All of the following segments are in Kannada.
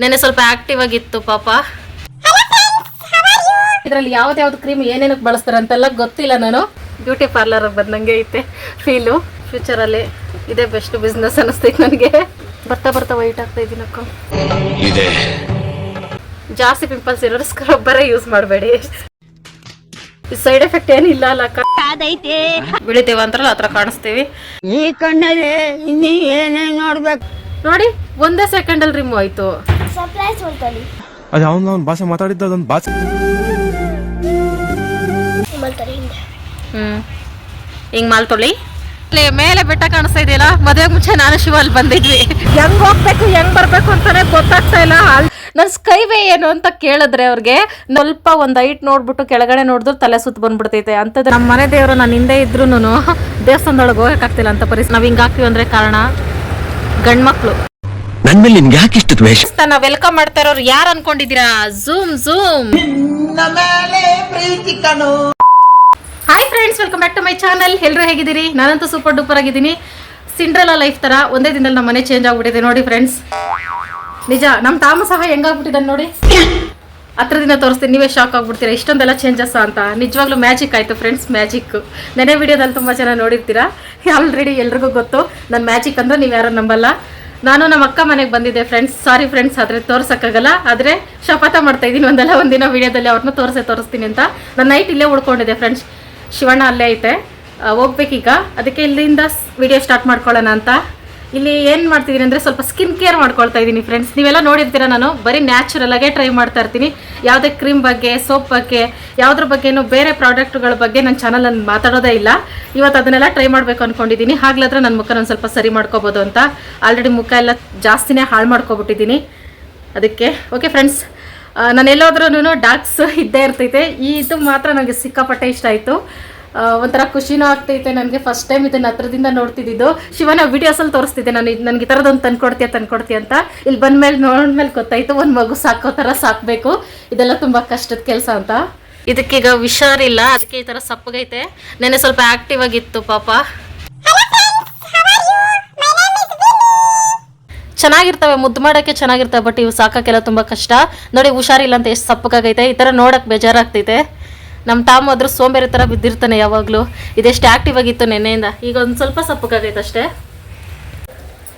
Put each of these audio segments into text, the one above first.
ನೆನೆ ಸ್ವಲ್ಪ ಆಕ್ಟಿವ್ ಆಗಿತ್ತು ಪಾಪ. ಇದ್ರಲ್ಲಿ ಯಾವ್ದು ಯಾವ್ದು ಕ್ರೀಮ್ ಏನೇನಕ್ಕೆ ಬಳಸ್ತಾರೆ ಅಂತೆಲ್ಲ ಗೊತ್ತಿಲ್ಲ ನಾನು. ಬ್ಯೂಟಿ ಪಾರ್ಲರ್ ಬಂದಂಗೆ ಐತೆ. ಫೀಲು ಫ್ಯೂಚರಲ್ಲಿ ಇದೇ ಬೆಸ್ಟ್ ಬಿಸ್ನೆಸ್ ಅನಿಸ್ತೈತೆ ನನಗೆ. ಬರ್ತಾ ಬರ್ತಾ ವೈಟ್ ಆಗ್ತಾ ಇದ್ದೀನಿ ಅಕ್ಕ. ಜಾಸ್ತಿ ಪಿಂಪಲ್ಸ್ ಇರೋರು ಸ್ಕ್ರಬ್ಬರೇ ಯೂಸ್ ಮಾಡಬೇಡಿ. ಸೈಡ್ ಎಫೆಕ್ಟ್ ಏನಿಲ್ಲ ಅಲ್ಲ ಅಕ್ಕ. ಬೆಳಿತೇವೆ ಅಂತಾರಲ್ಲ ಆ ಥರ ಕಾಣಿಸ್ತೀವಿ. ಈ ಕಣ್ಣಲ್ಲಿ ಇನ್ನೀ ಏನೇನು ನೋಡ್ಬೇಕು? ನೋಡಿ ಒಂದೇ ಸೆಕೆಂಡ್ ಅಲ್ಲಿ ರಿಮೂವ್ ಆಯ್ತು. ಸರ್ಪ್ರೈಸ್ ಹೊಲ್ತಲ್ಲಿ ಅದು ಅವ್ನು ಅವ್ನ ಭಾಷೆ ಮಾತಾಡಿದ್ದ ಅದೊಂದು ಭಾಷೆ. ಮಾಡ್ತಾರೆ ಹ್ಮ್. ಹಿಂಗ್ ಮಾಲ್ತೊಳಿ ಇಲ್ಲಿ ಮೇಲೆ ಬೆಟ್ಟ ಕಾಣಿಸ್ತಾ ಇದೆಯಲ್ಲ ಮದುವೆ ಮುಂಚೆ ನಾನು ಶಿವ ಅಲ್ಲಿ ಬಂದಿದ್ವಿ. ಹೆಂಗ್ ಹೋಗ್ಬೇಕು ಹೆಂಗ್ ಬರ್ಬೇಕು ಅಂತಾನೆ ಗೊತ್ತಾಗ್ತಾ ಇಲ್ಲ. ನನ್ ಸ್ಕೈ ವೇ ಏನು ಅಂತ ಕೇಳಿದ್ರೆ ಅವ್ರಿಗೆ ಸ್ವಲ್ಪ ಒಂದ್ ಐಟ್ ನೋಡ್ಬಿಟ್ಟು ಕೆಳಗಡೆ ನೋಡಿದ್ರು ತಲೆ ಸುತ್ತ ಬಂದ್ಬಿಡ್ತೈತೆ. ಅಂತ ನಮ್ಮ ಮನೆ ದೇವರು ನಾನು ಹಿಂದೆ ಇದ್ರು ದೇವಸ್ಥಾನದೊಳಗೆ ಹೋಗಕ್ಕಾಗ್ತಿಲ್ಲ ಅಂತ ಪರಿಸ್ಥಿತಿ ನಾವ್ ಹಿಂಗ್ ಹಾಕ್ತಿವಿ ಅಂದ್ರೆ ಕಾರಣ? ಗಂಡ್ಮಕ್ಳು. ನನ್ ಮೇಲೆ ನಿನ್ಗೆ ಯಾಕೆ ಇಷ್ಟು ದ್ವೇಷ ತನ್ನ ವೆಲ್ಕಮ್ ಮಾಡ್ತಾ ಇರೋರು ಯಾರು ಅನ್ಕೊಂಡಿದ್ದೀರಾ? Zoom zoom hi friends welcome back to my channel ಎಲ್ಲರೂ ಹೇಗಿದ್ದೀರಿ? ನಾನಂತೂ ಸೂಪರ್ ಡೂಪರ್ ಆಗಿದ್ದೀನಿ. ಸಿಂಡ್ರೆಲ್ಲ ಲೈಫ್ ತರ ಒಂದೇ ದಿನದಲ್ಲಿ ನಮ್ಮ ಮನೆ ಚೇಂಜ್ ಆಗ್ಬಿಟ್ಟಿದೆ ನೋಡಿ ಫ್ರೆಂಡ್ಸ್ ನಿಜ ನಮ್ಮ ತಾಮ ಸಹ ಹೆಂಗಾಗ್ಬಿಟ್ಟಿದ್ದಾನೆ ನೋಡಿ. ಹತ್ರದಿಂದ ತೋರಿಸ್ತೀನಿ, ನೀವೇ ಶಾಕ್ ಆಗ್ಬಿಡ್ತೀರಾ? ಇಷ್ಟೊಂದೆಲ್ಲ ಚೇಂಜಸ್ ಅಂತ. ನಿಜವಾಗ್ಲೂ ಮ್ಯಾಜಿಕ್ ಆಯಿತು ಫ್ರೆಂಡ್ಸ್ ಮ್ಯಾಜಿಕ್ ನೆನೆ ವಿಡಿಯೋದಲ್ಲಿ ತುಂಬ ಜನ ನೋಡಿರ್ತೀರಾ? ಆಲ್ರೆಡಿ ಎಲ್ರಿಗೂ ಗೊತ್ತು. ನನ್ನ ಮ್ಯಾಜಿಕ್ ಅಂದ್ರೆ ನೀವು ಯಾರು ನಂಬಲ್ಲ. ನಾನು ನಮ್ಮ ಅಕ್ಕ ಮನೆಗೆ ಬಂದಿದ್ದೆ ಫ್ರೆಂಡ್ಸ್ ಸಾರಿ ಫ್ರೆಂಡ್ಸ್ ಆದರೆ ತೋರ್ಸೋಕ್ಕಾಗಲ್ಲ. ಆದರೆ ಶಪಥ ಮಾಡ್ತಾ ಇದ್ದೀನಿ ಒಂದಲ್ಲ, ಒಂದಿನ ವಿಡಿಯೋದಲ್ಲಿ ಅವ್ರನ್ನ ತೋರಿಸೇ, ತೋರಿಸ್ತೀನಿ ಅಂತ. ನಾನು ನೈಟ್ ಇಲ್ಲೇ ಉಳ್ಕೊಂಡಿದ್ದೆ ಫ್ರೆಂಡ್ಸ್ ಶಿವಣ್ಣ ಅಲ್ಲೇ ಐತೆ. ಹೋಗ್ಬೇಕೀಗ. ಅದಕ್ಕೆ ಇಲ್ಲಿಂದ ವಿಡಿಯೋ ಸ್ಟಾರ್ಟ್ ಮಾಡ್ಕೊಳ್ಳೋಣ ಅಂತ. ಇಲ್ಲಿ ಏನು ಮಾಡ್ತಿದೀನಿ ಅಂದರೆ ಸ್ವಲ್ಪ ಸ್ಕಿನ್ ಕೇರ್ ಮಾಡ್ಕೊಳ್ತಾ ಇದ್ದೀನಿ ಫ್ರೆಂಡ್ಸ್ ನೀವೆಲ್ಲ ನೋಡಿರ್ತೀರ ನಾನು? ಬರೀ ನ್ಯಾಚುರಲ್ ಆಗೇ ಟ್ರೈ ಮಾಡ್ತಾ ಇರ್ತೀನಿ. ಯಾವುದೇ ಕ್ರೀಮ್ ಬಗ್ಗೆ ಸೋಪ್ ಬಗ್ಗೆ, ಯಾವುದ್ರ ಬಗ್ಗೆನೂ ಬೇರೆ ಪ್ರಾಡಕ್ಟ್ಗಳ ಬಗ್ಗೆ ನನ್ನ ಚಾನಲಲ್ಲಿ ಮಾತಾಡೋದೇ ಇಲ್ಲ. ಇವತ್ತು ಅದನ್ನೆಲ್ಲ ಟ್ರೈ ಮಾಡಬೇಕು ಅಂದ್ಕೊಂಡಿದ್ದೀನಿ ಹಾಗ್ಲಾದ್ರೆ ನನ್ನ ಮುಖ ಒಂದು ಸ್ವಲ್ಪ ಸರಿ ಮಾಡ್ಕೋಬಹುದು ಅಂತ. ಆಲ್ರೆಡಿ ಮುಖ ಎಲ್ಲ ಜಾಸ್ತಿನೇ ಹಾಳು ಮಾಡ್ಕೊಬಿಟ್ಟಿದ್ದೀನಿ ಅದಕ್ಕೆ ಓಕೆ ಫ್ರೆಂಡ್ಸ್ ನಾನು ಎಲ್ಲೋದ್ರೂ ಡಾರ್ಕ್ಸ್ ಇದ್ದೇ ಇರ್ತೈತೆ. ಈ ಇದು ಮಾತ್ರ ನನಗೆ ಸಿಕ್ಕಾಪಟ್ಟೆ ಇಷ್ಟ ಆಯಿತು. ಒಂಥರ ಖುಷಿನೂ ಆಗ್ತೈತೆ ನನಗೆ. ಫಸ್ಟ್ ಟೈಮ್ ಇದನ್ನ ಹತ್ರದಿಂದ ನೋಡ್ತಿದ್ದು ಶಿವನ ವಿಡಿಯೋಸಲ್ಲಿ ತೋರಿಸ್ತಿದ್ದೆ ನಾನು ಇದು ನನಗೆ ಈ ಥರದೊಂದು ತಂದ್ಕೊಡ್ತೀಯ ತಂದ್ಕೊಡ್ತೀಯ ಅಂತ. ಇಲ್ಲಿ ಬಂದ್ಮೇಲೆ ನೋಡ್ಮೇಲೆ ಗೊತ್ತಾಯ್ತು ಒಂದು ಮಗು ಸಾಕೋ ಥರ ಸಾಕಬೇಕು. ಇದೆಲ್ಲ ತುಂಬ ಕಷ್ಟದ ಕೆಲಸ ಅಂತ. ಇದಕ್ಕೀಗ ಹುಷಾರಿಲ್ಲ ಅದಕ್ಕೆ ಈ ಥರ ಸಪ್ಪಗೈತೆ. ನೆನೆ ಸ್ವಲ್ಪ ಆಕ್ಟಿವ್ ಆಗಿತ್ತು ಪಾಪ. ಚೆನ್ನಾಗಿರ್ತವೆ ಮುದ್ದು ಮಾಡೋಕ್ಕೆ ಚೆನ್ನಾಗಿರ್ತವೆ ಬಟ್ ಇವು ಸಾಕೋಕ್ಕೆಲ್ಲ ತುಂಬ ಕಷ್ಟ. ನೋಡಿ ಹುಷಾರಿಲ್ಲ ಅಂತ ಎಷ್ಟು ಸಪ್ಪಗಾಗೈತೆ. ಈ ಥರ ನೋಡೋಕೆ ಬೇಜಾರಾಗ್ತೈತೆ. ನಮ್ಮ ಟಾಮ್ ಆದ್ರೂ ಸೋಂಬೇರಿ ಥರ ಬಿದ್ದಿರ್ತಾನೆ ಯಾವಾಗಲೂ. ಇದೆಷ್ಟು ಆ್ಯಕ್ಟಿವ್ ಆಗಿತ್ತು ನೆನ್ನೆಯಿಂದ. ಈಗ ಒಂದು ಸ್ವಲ್ಪ ಸಪ್ಪಕ್ಕಾಗೈತೆ ಅಷ್ಟೇ.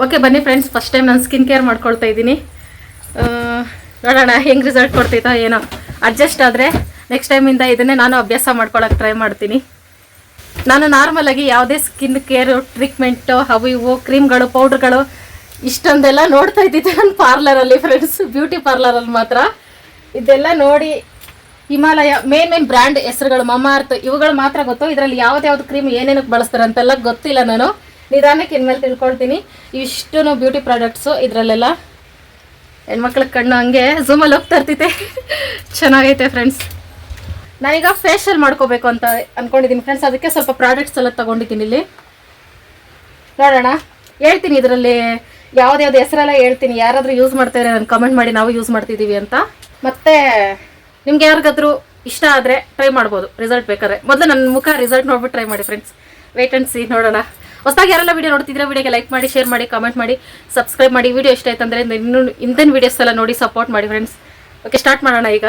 ಓಕೆ ಬನ್ನಿ ಫ್ರೆಂಡ್ಸ್ ಫಸ್ಟ್ ಟೈಮ್ ನಾನು ಸ್ಕಿನ್ ಕೇರ್ ಮಾಡ್ಕೊಳ್ತಾ ಇದ್ದೀನಿ. ನೋಡೋಣ, ಹೆಂಗೆ ರಿಸಲ್ಟ್ ಕೊಡ್ತೈತೋ ಏನೋ. ಅಡ್ಜಸ್ಟ್ ಆದರೆ ನೆಕ್ಸ್ಟ್ ಟೈಮಿಂದ ಇದನ್ನೇ ನಾನು ಅಭ್ಯಾಸ ಮಾಡ್ಕೊಳಕ್ಕೆ ಟ್ರೈ ಮಾಡ್ತೀನಿ. ನಾನು ನಾರ್ಮಲಾಗಿ ಯಾವುದೇ ಸ್ಕಿನ್ ಕೇರು ಟ್ರೀಟ್ಮೆಂಟು ಅವು ಇವು ಕ್ರೀಮ್ಗಳು ಪೌಡ್ರ್ಗಳು ಇಷ್ಟೊಂದೆಲ್ಲ ನೋಡ್ತಾ ಇದ್ದಿದ್ದೆ ನನ್ನ ಪಾರ್ಲರಲ್ಲಿ ಫ್ರೆಂಡ್ಸ್ ಬ್ಯೂಟಿ ಪಾರ್ಲರಲ್ಲಿ ಮಾತ್ರ. ಇದೆಲ್ಲ ನೋಡಿ ಹಿಮಾಲಯ ಮೇನ್ ಮೇನ್ ಬ್ರ್ಯಾಂಡ್ ಹೆಸರುಗಳು, ಮಮಾರ್ತ್, ಇವುಗಳು ಮಾತ್ರ ಗೊತ್ತು. ಇದರಲ್ಲಿ ಯಾವ್ದು ಕ್ರೀಮ್ ಏನೇನಕ್ಕೆ ಬಳಸ್ತಾರೆ ಅಂತೆಲ್ಲ ಗೊತ್ತಿಲ್ಲ ನಾನು. ನಿಧಾನಕ್ಕೆ ಇನ್ಮೇಲೆ ತಿಳ್ಕೊಳ್ತೀನಿ. ಇಷ್ಟು ಬ್ಯೂಟಿ ಪ್ರಾಡಕ್ಟ್ಸು ಇದರಲ್ಲೆಲ್ಲ ಹೆಣ್ಮಕ್ಳ ಕಣ್ಣು ಹಂಗೆ ಝೂಮಲ್ಲಿ ಹೋಗ್ತಾ ಇರ್ತೈತೆ. ಚೆನ್ನಾಗೈತೆ ಫ್ರೆಂಡ್ಸ್ ನಾನೀಗ ಫೇಶಿಯಲ್ ಮಾಡ್ಕೋಬೇಕು ಅಂತ ಅಂದ್ಕೊಂಡಿದ್ದೀನಿ ಫ್ರೆಂಡ್ಸ್ ಅದಕ್ಕೆ ಸ್ವಲ್ಪ ಪ್ರಾಡಕ್ಟ್ಸ್ ಎಲ್ಲ ತಗೊಂಡಿದ್ದೀನಿ ಇಲ್ಲಿ. ನೋಡೋಣ. ಹೇಳ್ತೀನಿ ಇದರಲ್ಲಿ ಯಾವ್ದು ಹೆಸರೆಲ್ಲ ಹೇಳ್ತೀನಿ. ಯಾರಾದರೂ ಯೂಸ್ ಮಾಡ್ತಾರೆ ನಾನು ಕಮೆಂಟ್ ಮಾಡಿ ನಾವು ಯೂಸ್ ಮಾಡ್ತಿದ್ದೀವಿ ಅಂತ. ಮತ್ತೆ ನಿಮ್ಗೆ ಯಾರಿಗಾದ್ರೂ ಇಷ್ಟ ಆದರೆ ಟ್ರೈ ಮಾಡ್ಬೋದು. ರಿಸಲ್ಟ್ ಬೇಕಾದ್ರೆ. ಮೊದಲು ನನ್ನ ಮುಖ ರಿಸಲ್ಟ್ ನೋಡ್ಬಿಟ್ಟು ಟ್ರೈ ಮಾಡಿ ಫ್ರೆಂಡ್ಸ್ ವೇಟ್ ಅಂಡ್ ಸಿ ನೋಡೋಣ. ಹೊಸದಾಗಿ ಯಾರೆಲ್ಲ ವೀಡಿಯೋ ನೋಡ್ತಿದ್ರೆ ವೀಡಿಯೋಗೆ ಲೈಕ್ ಮಾಡಿ ಶೇರ್ ಮಾಡಿ ಕಮೆಂಟ್ ಮಾಡಿ ಸಬ್ಸ್ಕ್ರೈಬ್ ಮಾಡಿ. ವೀಡಿಯೋ ಇಷ್ಟ ಆಯ್ತು ಅಂದರೆ ಇನ್ನೂ ಇಂದಿನ ವೀಡಿಯೋಸ್ ಎಲ್ಲ ನೋಡಿ ಸಪೋರ್ಟ್ ಮಾಡಿ ಫ್ರೆಂಡ್ಸ್ ಓಕೆ ಸ್ಟಾರ್ಟ್ ಮಾಡೋಣ ಈಗ.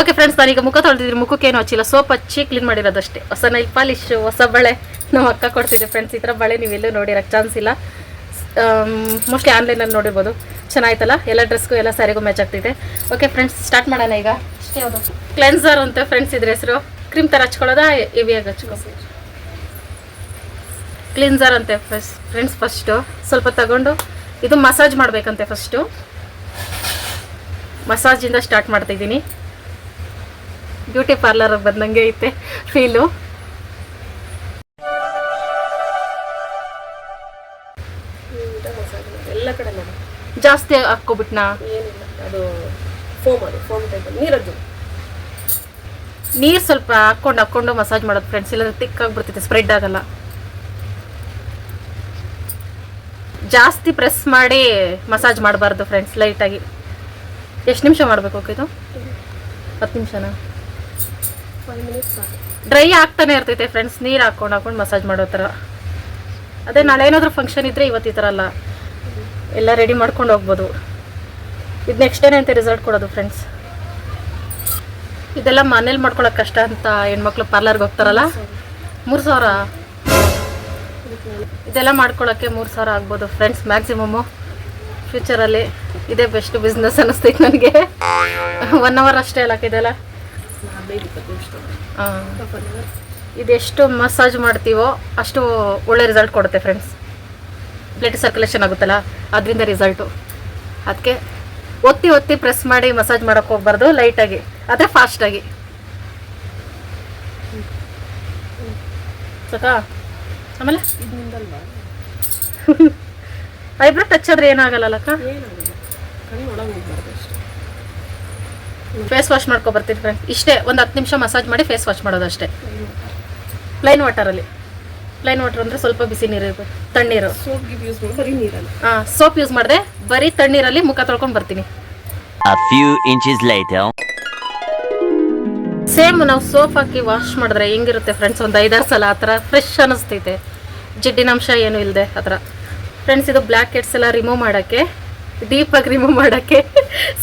ಓಕೆ ಫ್ರೆಂಡ್ಸ್ ನಾನೀಗ ಮುಖ ತೊಳೆದಿದ್ರೆ ಮುಖಕ್ಕೆ ಏನು ಹಚ್ಚಿಲ್ಲ. ಸೋಪ್ ಹಚ್ಚಿ ಕ್ಲೀನ್ ಮಾಡಿರೋದಷ್ಟೇ. ಹೊಸ ನೈಲ್ ಪಾಲಿಶ್ ಹೊಸ ಬಳೆ. ನಮ್ಮ ಅಕ್ಕ ಕೊಡ್ತಿದ್ದೆ ಫ್ರೆಂಡ್ಸ್ ಈ ಥರ ಬಳೆ ನೀವೆಲ್ಲೂ ನೋಡಿರೋಕ್ಕೆ ಚಾನ್ಸ್ ಇಲ್ಲ. ಮೋಸ್ಟ್ಲಿ ಆನ್ಲೈನಲ್ಲಿ ನೋಡಿರ್ಬೋದು. ಚೆನ್ನಾಯ್ತಲ್ಲ? ಎಲ್ಲ ಡ್ರೆಸ್ಗೂ ಎಲ್ಲ ಸ್ಯಾರಿಗೂ ಮ್ಯಾಚ್ ಆಗ್ತಿದೆ. ಓಕೆ ಫ್ರೆಂಡ್ಸ್ ಸ್ಟಾರ್ಟ್ ಮಾಡೋಣ ಈಗ. ಕ್ಲೆನ್ಸರ್ ಅಂತ ಫ್ರೆಂಡ್ಸ್ ಇದ್ರ ಹೆಸರು. ಕ್ರೀಮ್ ಥರ ಹಚ್ಕೊಳ್ಳೋದಾ? ಹೆವಿಯಾಗಿ ಹಚ್ಕೊ. ಕ್ಲೀನ್ಸರ್ ಅಂತೆ ಫಸ್ಟ್ ಫ್ರೆಂಡ್ಸ್ ಫಸ್ಟು ಸ್ವಲ್ಪ ತಗೊಂಡು ಇದು ಮಸಾಜ್ ಮಾಡಬೇಕಂತೆ ಫಸ್ಟು ಮಸಾಜಿಂದ ಸ್ಟಾರ್ಟ್ ಮಾಡ್ತಾಯಿದ್ದೀನಿ ಬ್ಯೂಟಿ ಪಾರ್ಲರ್ ಬಂದಂಗೆ ಐತೆ ಫೀಲು ಜಾಸ್ತಿ ಹಾಕ್ಕೊಬಿಟ್ನಾ? ಅದು ಫೋಮ್ ಅದು ಫೋಮ್ ಟೈಪ್ ನೀರದ್ದು. ನೀರು ಸ್ವಲ್ಪ ಹಾಕ್ಕೊಂಡು ಹಾಕ್ಕೊಂಡು ಮಸಾಜ್ ಮಾಡೋದು ಫ್ರೆಂಡ್ಸ್ ಇಲ್ಲಾಂದ್ರೆ ತಿಕ್ ಆಗಿಬಿಡ್ತೈತೆ ಸ್ಪ್ರೆಡ್ ಆಗಲ್ಲ. ಜಾಸ್ತಿ ಪ್ರೆಸ್ ಮಾಡಿ ಮಸಾಜ್ ಮಾಡಬಾರ್ದು ಫ್ರೆಂಡ್ಸ್ ಲೈಟಾಗಿ ಎಷ್ಟು ನಿಮಿಷ ಮಾಡಬೇಕು ಓಕೆ ಇದು? ಹತ್ತು ನಿಮಿಷನಾ? ಡ್ರೈ ಆಗ್ತಾನೆ ಇರ್ತೈತೆ ಫ್ರೆಂಡ್ಸ್ ನೀರು ಹಾಕ್ಕೊಂಡು ಹಾಕೊಂಡು ಮಸಾಜ್ ಮಾಡೋ ಥರ. ಅದೇ ನಾಳೆ ಏನಾದರೂ ಫಂಕ್ಷನ್ ಇದ್ದರೆ ಇವತ್ತು ಈ ಥರ ಅಲ್ಲ. ಎಲ್ಲ ರೆಡಿ ಮಾಡ್ಕೊಂಡು ಹೋಗ್ಬೋದು. ಇದು ನೆಕ್ಸ್ಟ್ ಡೇನೇ ಅಂತ ರಿಸಲ್ಟ್ ಕೊಡೋದು ಫ್ರೆಂಡ್ಸ್ ಇದೆಲ್ಲ ಮನೇಲಿ ಮಾಡ್ಕೊಳಕ್ ಕಷ್ಟ ಅಂತ ಹೆಣ್ಮಕ್ಳು ಪಾರ್ಲರ್ಗೆ ಹೋಗ್ತಾರಲ್ಲ? ಮೂರು ಸಾವಿರ. ಇದೆಲ್ಲ ಮಾಡ್ಕೊಳಕ್ಕೆ ಮೂರು ಸಾವಿರ ಆಗ್ಬೋದು ಫ್ರೆಂಡ್ಸ್ ಮ್ಯಾಕ್ಸಿಮಮ್ಮು ಫ್ಯೂಚರಲ್ಲಿ ಇದೇ ಬೆಸ್ಟ್ ಬಿಸ್ನೆಸ್ ಅನ್ನಿಸ್ತೈತೆ ನನಗೆ. ಒನ್ ಅವರ್ ಅಷ್ಟೇ ಅಲ್ಲ ಇದೆಲ್ಲ? ಇದೆಷ್ಟು ಮಸಾಜ್ ಮಾಡ್ತೀವೋ ಅಷ್ಟು ಒಳ್ಳೆ ರಿಸಲ್ಟ್ ಕೊಡುತ್ತೆ ಫ್ರೆಂಡ್ಸ್ ಬ್ಲಡ್ ಸರ್ಕ್ಯುಲೇಷನ್ ಆಗುತ್ತಲ್ಲ, ಅದರಿಂದ ರಿಸಲ್ಟು ಅದಕ್ಕೆ ಒತ್ತಿ ಒತ್ತಿ ಪ್ರೆಸ್ ಮಾಡಿ ಮಸಾಜ್ ಮಾಡಕ್ ಹೋಗ್ಬಾರ್ದು ಲೈಟಾಗಿ ಆದರೆ ಫಾಸ್ಟಾಗಿ ಸಾಕಾ ಆಮೇಲೆ? ಐಬ್ರೋ ಟಚ್ ಆದ್ರೆ ಏನಾಗಲ್ಲ ಅಷ್ಟೇ ಫೇಸ್ ವಾಶ್ ಮಾಡ್ಕೊಬರ್ತೀನಿ ಫ್ರೆಂಡ್ ಇಷ್ಟೇ, ಒಂದು ಹತ್ತು ನಿಮಿಷ ಮಸಾಜ್ ಮಾಡಿ ಫೇಸ್ ವಾಶ್ ಮಾಡೋದು ಅಷ್ಟೇ ಪ್ಲೈನ್ ವಾಟರಲ್ಲಿ ಪ್ಲೈನ್ ವಾಟರ್ ಅಂದರೆ ಸ್ವಲ್ಪ ಬಿಸಿ ನೀರು ತಣ್ಣೀರು. ಸೋಪ್ ಯೂಸ್ ಮಾಡಿ. ಬರೀ ನೀರಲ್ಲ. ಹಾಂ ಸೋಪ್ ಯೂಸ್ ಮಾಡಿದೆ. ಬರೀ ತಣ್ಣೀರಲ್ಲಿ ಮುಖ ತೊಳ್ಕೊಂಡು ಬರ್ತೀನಿ. ಸೇಮ್ ನಾವು ಸೋಪ್ ಹಾಕಿ ವಾಶ್ ಮಾಡಿದ್ರೆ ಹೆಂಗಿರುತ್ತೆ ಫ್ರೆಂಡ್ಸ್ ಒಂದು ಐದಾರು ಸಲ ಆ ಥರ ಫ್ರೆಶ್ ಅನ್ನಿಸ್ತೈತೆ ಜಿಡ್ಡಿನಂಶ ಏನೂ ಇಲ್ಲದೆ ಆ ಥರ ಫ್ರೆಂಡ್ಸ್ ಇದು ಬ್ಲ್ಯಾಕ್ ಹೆಡ್ಸ್ ಎಲ್ಲ ರಿಮೂವ್ ಮಾಡೋಕ್ಕೆ ಡೀಪಾಗಿ ರಿಮೂವ್ ಮಾಡೋಕ್ಕೆ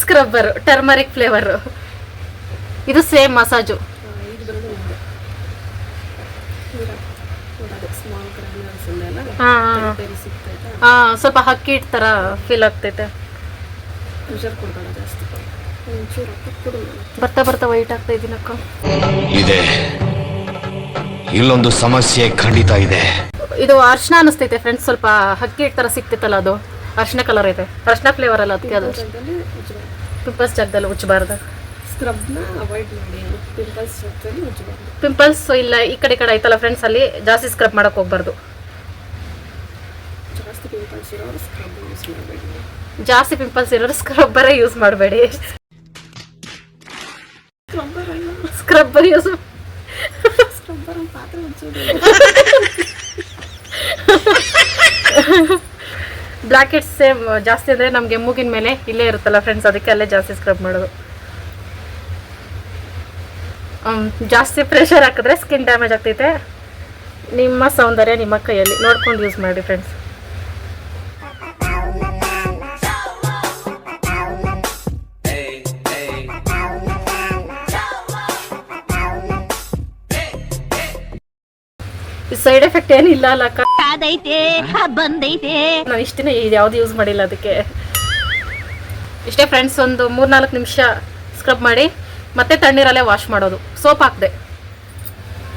ಸ್ಕ್ರಬ್ಬರು ಟರ್ಮರಿಕ್ ಫ್ಲೇವರು ಇದು ಸೇಮ್ ಮಸಾಜು ಇದು ಬರೋದು ನೀರು ನೀರ ಅದೇ ಸ್ಮಾಲ್ ಹಾಂ ಸಿಗ್ತೈತಾ ಸ್ವಲ್ಪ ಹಕ್ಕಿ ಹಿಟ್ ಥರ ಫೀಲ್ ಆಗ್ತೈತೆ. ಪ್ರೆಷರ್ ಕೊಡಬೇಡ ಜಾಸ್ತಿ. ಒಂಚೂರು ಹಾಕಿ ಕೊಡು ನನಗೆ. ಬರ್ತಾ ಬರ್ತಾ ವೈಟ್ ಆಗ್ತಾ ಇದೀನಕ್ಕ. ಇದೆ. ಇಲ್ಲೊಂದು ಸಮಸ್ಯೆ ಖಂಡಿತ ಇದೆ. ಇದು ಅರ್ಶನ ಅನಿಸ್ತೈತೆ ಫ್ರೆಂಡ್ಸ್ ಸ್ವಲ್ಪ ಹಕ್ಕಿ ಹಿಟ್ ಥರ ಸಿಕ್ತಿತ್ತಲ್ಲ ಅದು. ಅರ್ಶಿನ ಕಲರ್ ಐತೆ ಅರ್ಶಿನ ಫ್ಲೇವರ್ ಅಲ್ಲ ಅದಕ್ಕೆ ಅದು. ಜಾಗದಲ್ಲಿ ಪಿಂಪಲ್ಸ್ ಜಾಗದಲ್ಲಿ ಉಚ್ಚಬಾರ್ದು ಸ್ಕ್ರಬ್ನ ಅವಾಯ್ಡ್ ಮಾಡಿ ಪಿಂಪಲ್ಸ್ ಜಾಗದಲ್ಲಿ ಉಜ್ಜಬಾರ್ದು ಪಿಂಪಲ್ಸ್ ಇಲ್ಲ ಈ ಕಡೆ ಈ ಕಡೆ ಐತಲ್ಲ ಫ್ರೆಂಡ್ಸ್ ಅಲ್ಲಿ ಜಾಸ್ತಿ ಸ್ಕ್ರಬ್ ಮಾಡಕ್ ಹೋಗ್ಬಾರ್ದು. ಪಿಂಪಲ್ಸ್ ಇರೋರು ಸ್ಕ್ರಬ್ ಯೂಸ್ ಮಾಡಬೇಡಿ. ಜಾಸ್ತಿ ಪಿಂಪಲ್ಸ್ ಇರೋರು ಸ್ಕ್ರಬ್ಬರೇ ಯೂಸ್ ಮಾಡಬೇಡಿ. ಸ್ಕ್ರಬ್ಬರ್ ಯೂಸ್ ಸ್ಕ್ರಬ್ಬರ್ ಪಾತ್ರೆ ಉಜ್ಜೋದು ಬ್ಲ್ಯಾಕ್ ಹೆಡ್ಸ್ ಸೇಮ್ ಜಾಸ್ತಿ ಅಂದರೆ ನಮಗೆ ಮೂಗಿನ ಮೇಲೆ ಇಲ್ಲೇ ಇರುತ್ತಲ್ಲ ಫ್ರೆಂಡ್ಸ್ ಅದಕ್ಕೆ ಅಲ್ಲೇ ಜಾಸ್ತಿ ಸ್ಕ್ರಬ್ ಮಾಡೋದು. ಜಾಸ್ತಿ ಪ್ರೆಷರ್ ಹಾಕಿದ್ರೆ ಸ್ಕಿನ್ ಡ್ಯಾಮೇಜ್ ಆಗ್ತೈತೆ. ನಿಮ್ಮ ಸೌಂದರ್ಯ ನಿಮ್ಮ ಕೈಯಲ್ಲಿ. ನೋಡ್ಕೊಂಡು ಯೂಸ್ ಮಾಡಿ ಫ್ರೆಂಡ್ಸ್ ಸೈಡ್ ಎಫೆಕ್ಟ್ ಏನಿಲ್ಲ ಅಲ್ಲ ಕಾದೈತೆ ಅದೈತೆ ಬಂದೈತೆ. ನಾನು ಇಷ್ಟಿನ ಇದು ಯಾವ್ದು ಯೂಸ್ ಮಾಡಿಲ್ಲ ಅದಕ್ಕೆ. ಇಷ್ಟೇ ಫ್ರೆಂಡ್ಸ್ ಒಂದು ಮೂರ್ನಾಲ್ಕು ನಿಮಿಷ ಸ್ಕ್ರಬ್ ಮಾಡಿ ಮತ್ತೆ ತಣ್ಣೀರಲ್ಲೇ ವಾಶ್ ಮಾಡೋದು. ಸೋಪ್ ಹಾಕ್ದೆ.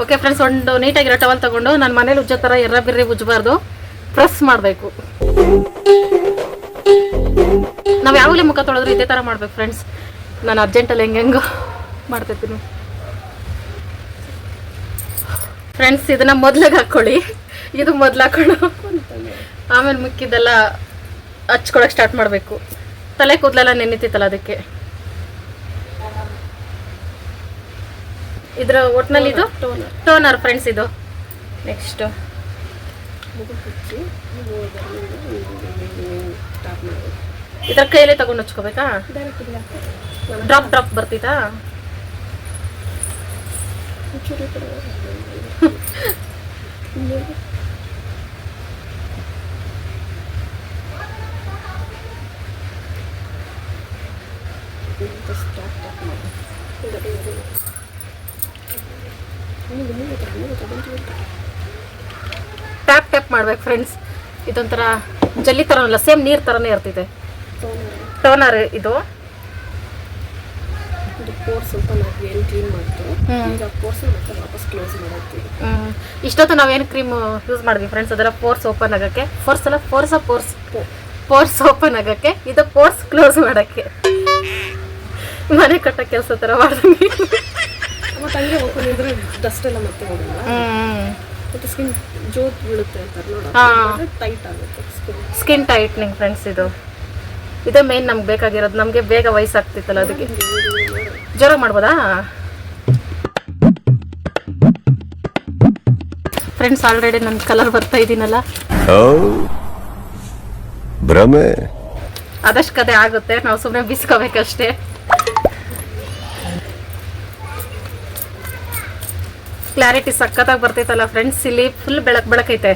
ಓಕೆ ಫ್ರೆಂಡ್ಸ್ ಒಂದು ನೀಟಾಗಿರೋ ಟವಲ್ ತಗೊಂಡು ನನ್ನ ಮನೇಲಿ ಉಜ್ಜೋ ಥರ ಎರ್ರ ಬಿರ್ರಿ ಉಜ್ಜಬಾರ್ದು. ಪ್ರೆಸ್ ಮಾಡಬೇಕು. ನಾವು ಯಾವಾಗಲೇ ಮುಖ ತೊಳೆದ್ರು ಇದೇ ಥರ ಮಾಡ್ಬೇಕು ಫ್ರೆಂಡ್ಸ್ ನಾನು ಅರ್ಜೆಂಟಲ್ಲಿ ಹೆಂಗೆ ಹೆಂಗೋ ಮಾಡ್ತಿರ್ತೀನಿ. ಫ್ರೆಂಡ್ಸ್ ಇದನ್ನ ಮೊದ್ಲಾಗ ಹಾಕೊಳ್ಳಿ. ಇದು ಮೊದ್ಲು ಹಾಕೊಂಡು ಆಮೇಲೆ ಮುಕ್ಕಿದೆಲ್ಲ ಹಚ್ಕೊಳಕ್ ಸ್ಟಾರ್ಟ್ ಮಾಡಬೇಕು. ತಲೆ ಕೂದಲೆಲ್ಲ ನೆನಿತಿತ್ತಲ್ಲ ಅದಕ್ಕೆ. ಇದ್ರ ಒಟ್ನಲ್ಲಿ ಇದು? ಟೋನರ್ ಫ್ರೆಂಡ್ಸ್ ಇದು. ನೆಕ್ಸ್ಟ್ ಇದ್ರ ಕೈಯಲ್ಲೇ ತಗೊಂಡು ಹಚ್ಕೋಬೇಕಾ? ಡ್ರಾಪ್ ಡ್ರಾಪ್ ಬರ್ತಿತ್ತಾ ಒಂಚೂರು ಈ ಕಡೆ ಸ್ಟಾಪ್ ಸ್ಟಾಪ್ ಮಾಡಿ ಇದು ಇದು ಮುಂದೆ ಮುಂದೆ ತಗೋ, ಮುಂದೆ ತಗೋ, ಒಂಚೂರು ಟ್ಯಾಪ್ ಟ್ಯಾಪ್ ಮಾಡ್ಬೇಕು ಫ್ರೆಂಡ್ಸ್ ಇದೊಂಥರ ಜಲ್ಲಿ ಥರ ಸೇಮ್ ನೀರು ಥರನೇ ಇರ್ತಿದೆ. ಟೋನರ್ ಇದು. ಪೋರ್ಸ್ ಅಂತ ನಾವು ಏನು ಕ್ಲೀನ್ ಮಾಡ್ತು ಈಗ ಪೋರ್ಸ್ ಮತ್ತೆ ವಾಪಸ್ ಕ್ಲೋಸ್ ಮಾಡತ್ತೀವಿ. ಇಷ್ಟೊತ್ತು ನಾವೇನು ಕ್ರೀಮ್ ಯೂಸ್ ಮಾಡಿದ್ವಿ ಫ್ರೆಂಡ್ಸ್ ಅದರ ಪೋರ್ಸ್ ಓಪನ್ ಆಗೋಕ್ಕೆ. ಫೋರ್ಸ್ ಅಲ್ಲ ಫೋರ್ಸ ಪೋರ್ಸ್ ಪೋರ್ಸ್ ಓಪನ್ ಆಗೋಕ್ಕೆ. ಇದು ಪೋರ್ಸ್ ಕ್ಲೋಸ್ ಮಾಡೋಕ್ಕೆ. ಮನೆ ಕಟ್ಟೋ ಕೆಲಸ ಥರ ಮಾಡ್ತೀನಿ ಮತ್ತು ಹಂಗೆ ಓಪನ್ ಇದ್ರೆ ಡಸ್ಟ್ ಎಲ್ಲ ಮತ್ತೆ ಹೋಗಲ್ಲ. ಮತ್ತೆ ಸ್ಕಿನ್ ಜೋತ್ ಬೀಳುತ್ತೆ ಅಂತಾರೆ ನೋಡೋಣ ನೋಡ ಟೈಟ್ ಆಗುತ್ತೆ ಸ್ಕಿನ್ ಸ್ಕಿನ್ ಟೈಟ್ನಿಂಗ್ ಫ್ರೆಂಡ್ಸ್ ಇದು. ಇದೇ ಮೇನ್ ನಮ್ಗೆ ಬೇಕಾಗಿರೋದು ನಮಗೆ ಬೇಗ ವಯಸ್ಸಾಗ್ತಿತ್ತಲ್ಲ ಅದಕ್ಕೆ. ಜ್ವರ ಮಾಡ್ಬೋದಾ? ಫ್ರೆಂಡ್ಸ್ ಆಲ್ರೆಡಿ ನನ್ನ ಕಲರ್ ಬರ್ತಾ ಇದೀನಲ್ಲ. ಭ್ರಮೆ? ಆದಷ್ಟು ಕತೆ ಆಗುತ್ತೆ ನಾವು ಸುಮ್ಮನೆ ಬಿಸ್ಕೋಬೇಕಷ್ಟೇ. ಕ್ಲಾರಿಟಿ ಸಖತ್ತಾಗಿ ಬರ್ತೈತಲ್ಲ ಫ್ರೆಂಡ್ಸ್ ಇಲ್ಲಿ ಫುಲ್ ಬೆಳಕ್ ಬೆಳಕೈತೆ.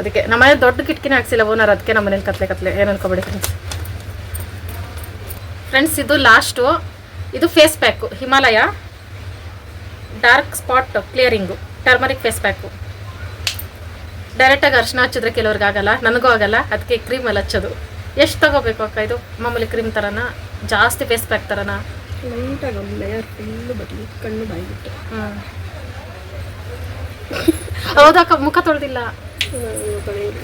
ಅದಕ್ಕೆ ನಮ್ಮನೆ ದೊಡ್ಡ ಕಿಟಕಿನೇ ಹಾಕ್ಸಿಲ್ಲ ಓನರ್ ಅದಕ್ಕೆ ನಮ್ಮ ಮನೇಲಿ ಕತ್ಲೆ ಕತ್ಲೆ ಏನು ಅನ್ಕೋಬೇಡಿ ಫ್ರೆಂಡ್ಸ್ ಫ್ರೆಂಡ್ಸ್ ಇದು ಲಾಸ್ಟು ಇದು face pack Himalaya dark spot clearing turmeric face pack ಡೈರೆಕ್ಟಾಗಿ ಅರ್ಶಿನ ಹಚ್ಚಿದ್ರೆ ಕೆಲವ್ರಿಗೆ ಆಗಲ್ಲ ನನಗೂ ಆಗಲ್ಲ ಅದಕ್ಕೆ ಕ್ರೀಮಲ್ಲಿ ಹಚ್ಚೋದು. ಎಷ್ಟು ತಗೋಬೇಕು ಅಕ್ಕ ಇದು? ಮಾಮೂಲಿ ಕ್ರೀಮ್ ಥರನ ಜಾಸ್ತಿ ಫೇಸ್ ಪ್ಯಾಕ್ ಥರನ ಲೈಟಾಗಿ ಒಂದು ಲೇಯರ್ ಫುಲ್ಲು ಬರಲಿ ಕಣ್ಣು ಬಾಯಿಬಿಟ್ಟು. ಹ್ಞೂ ಹೌದಕ್ಕ ಮುಖ ತೊಳೆದಿಲ್ಲ?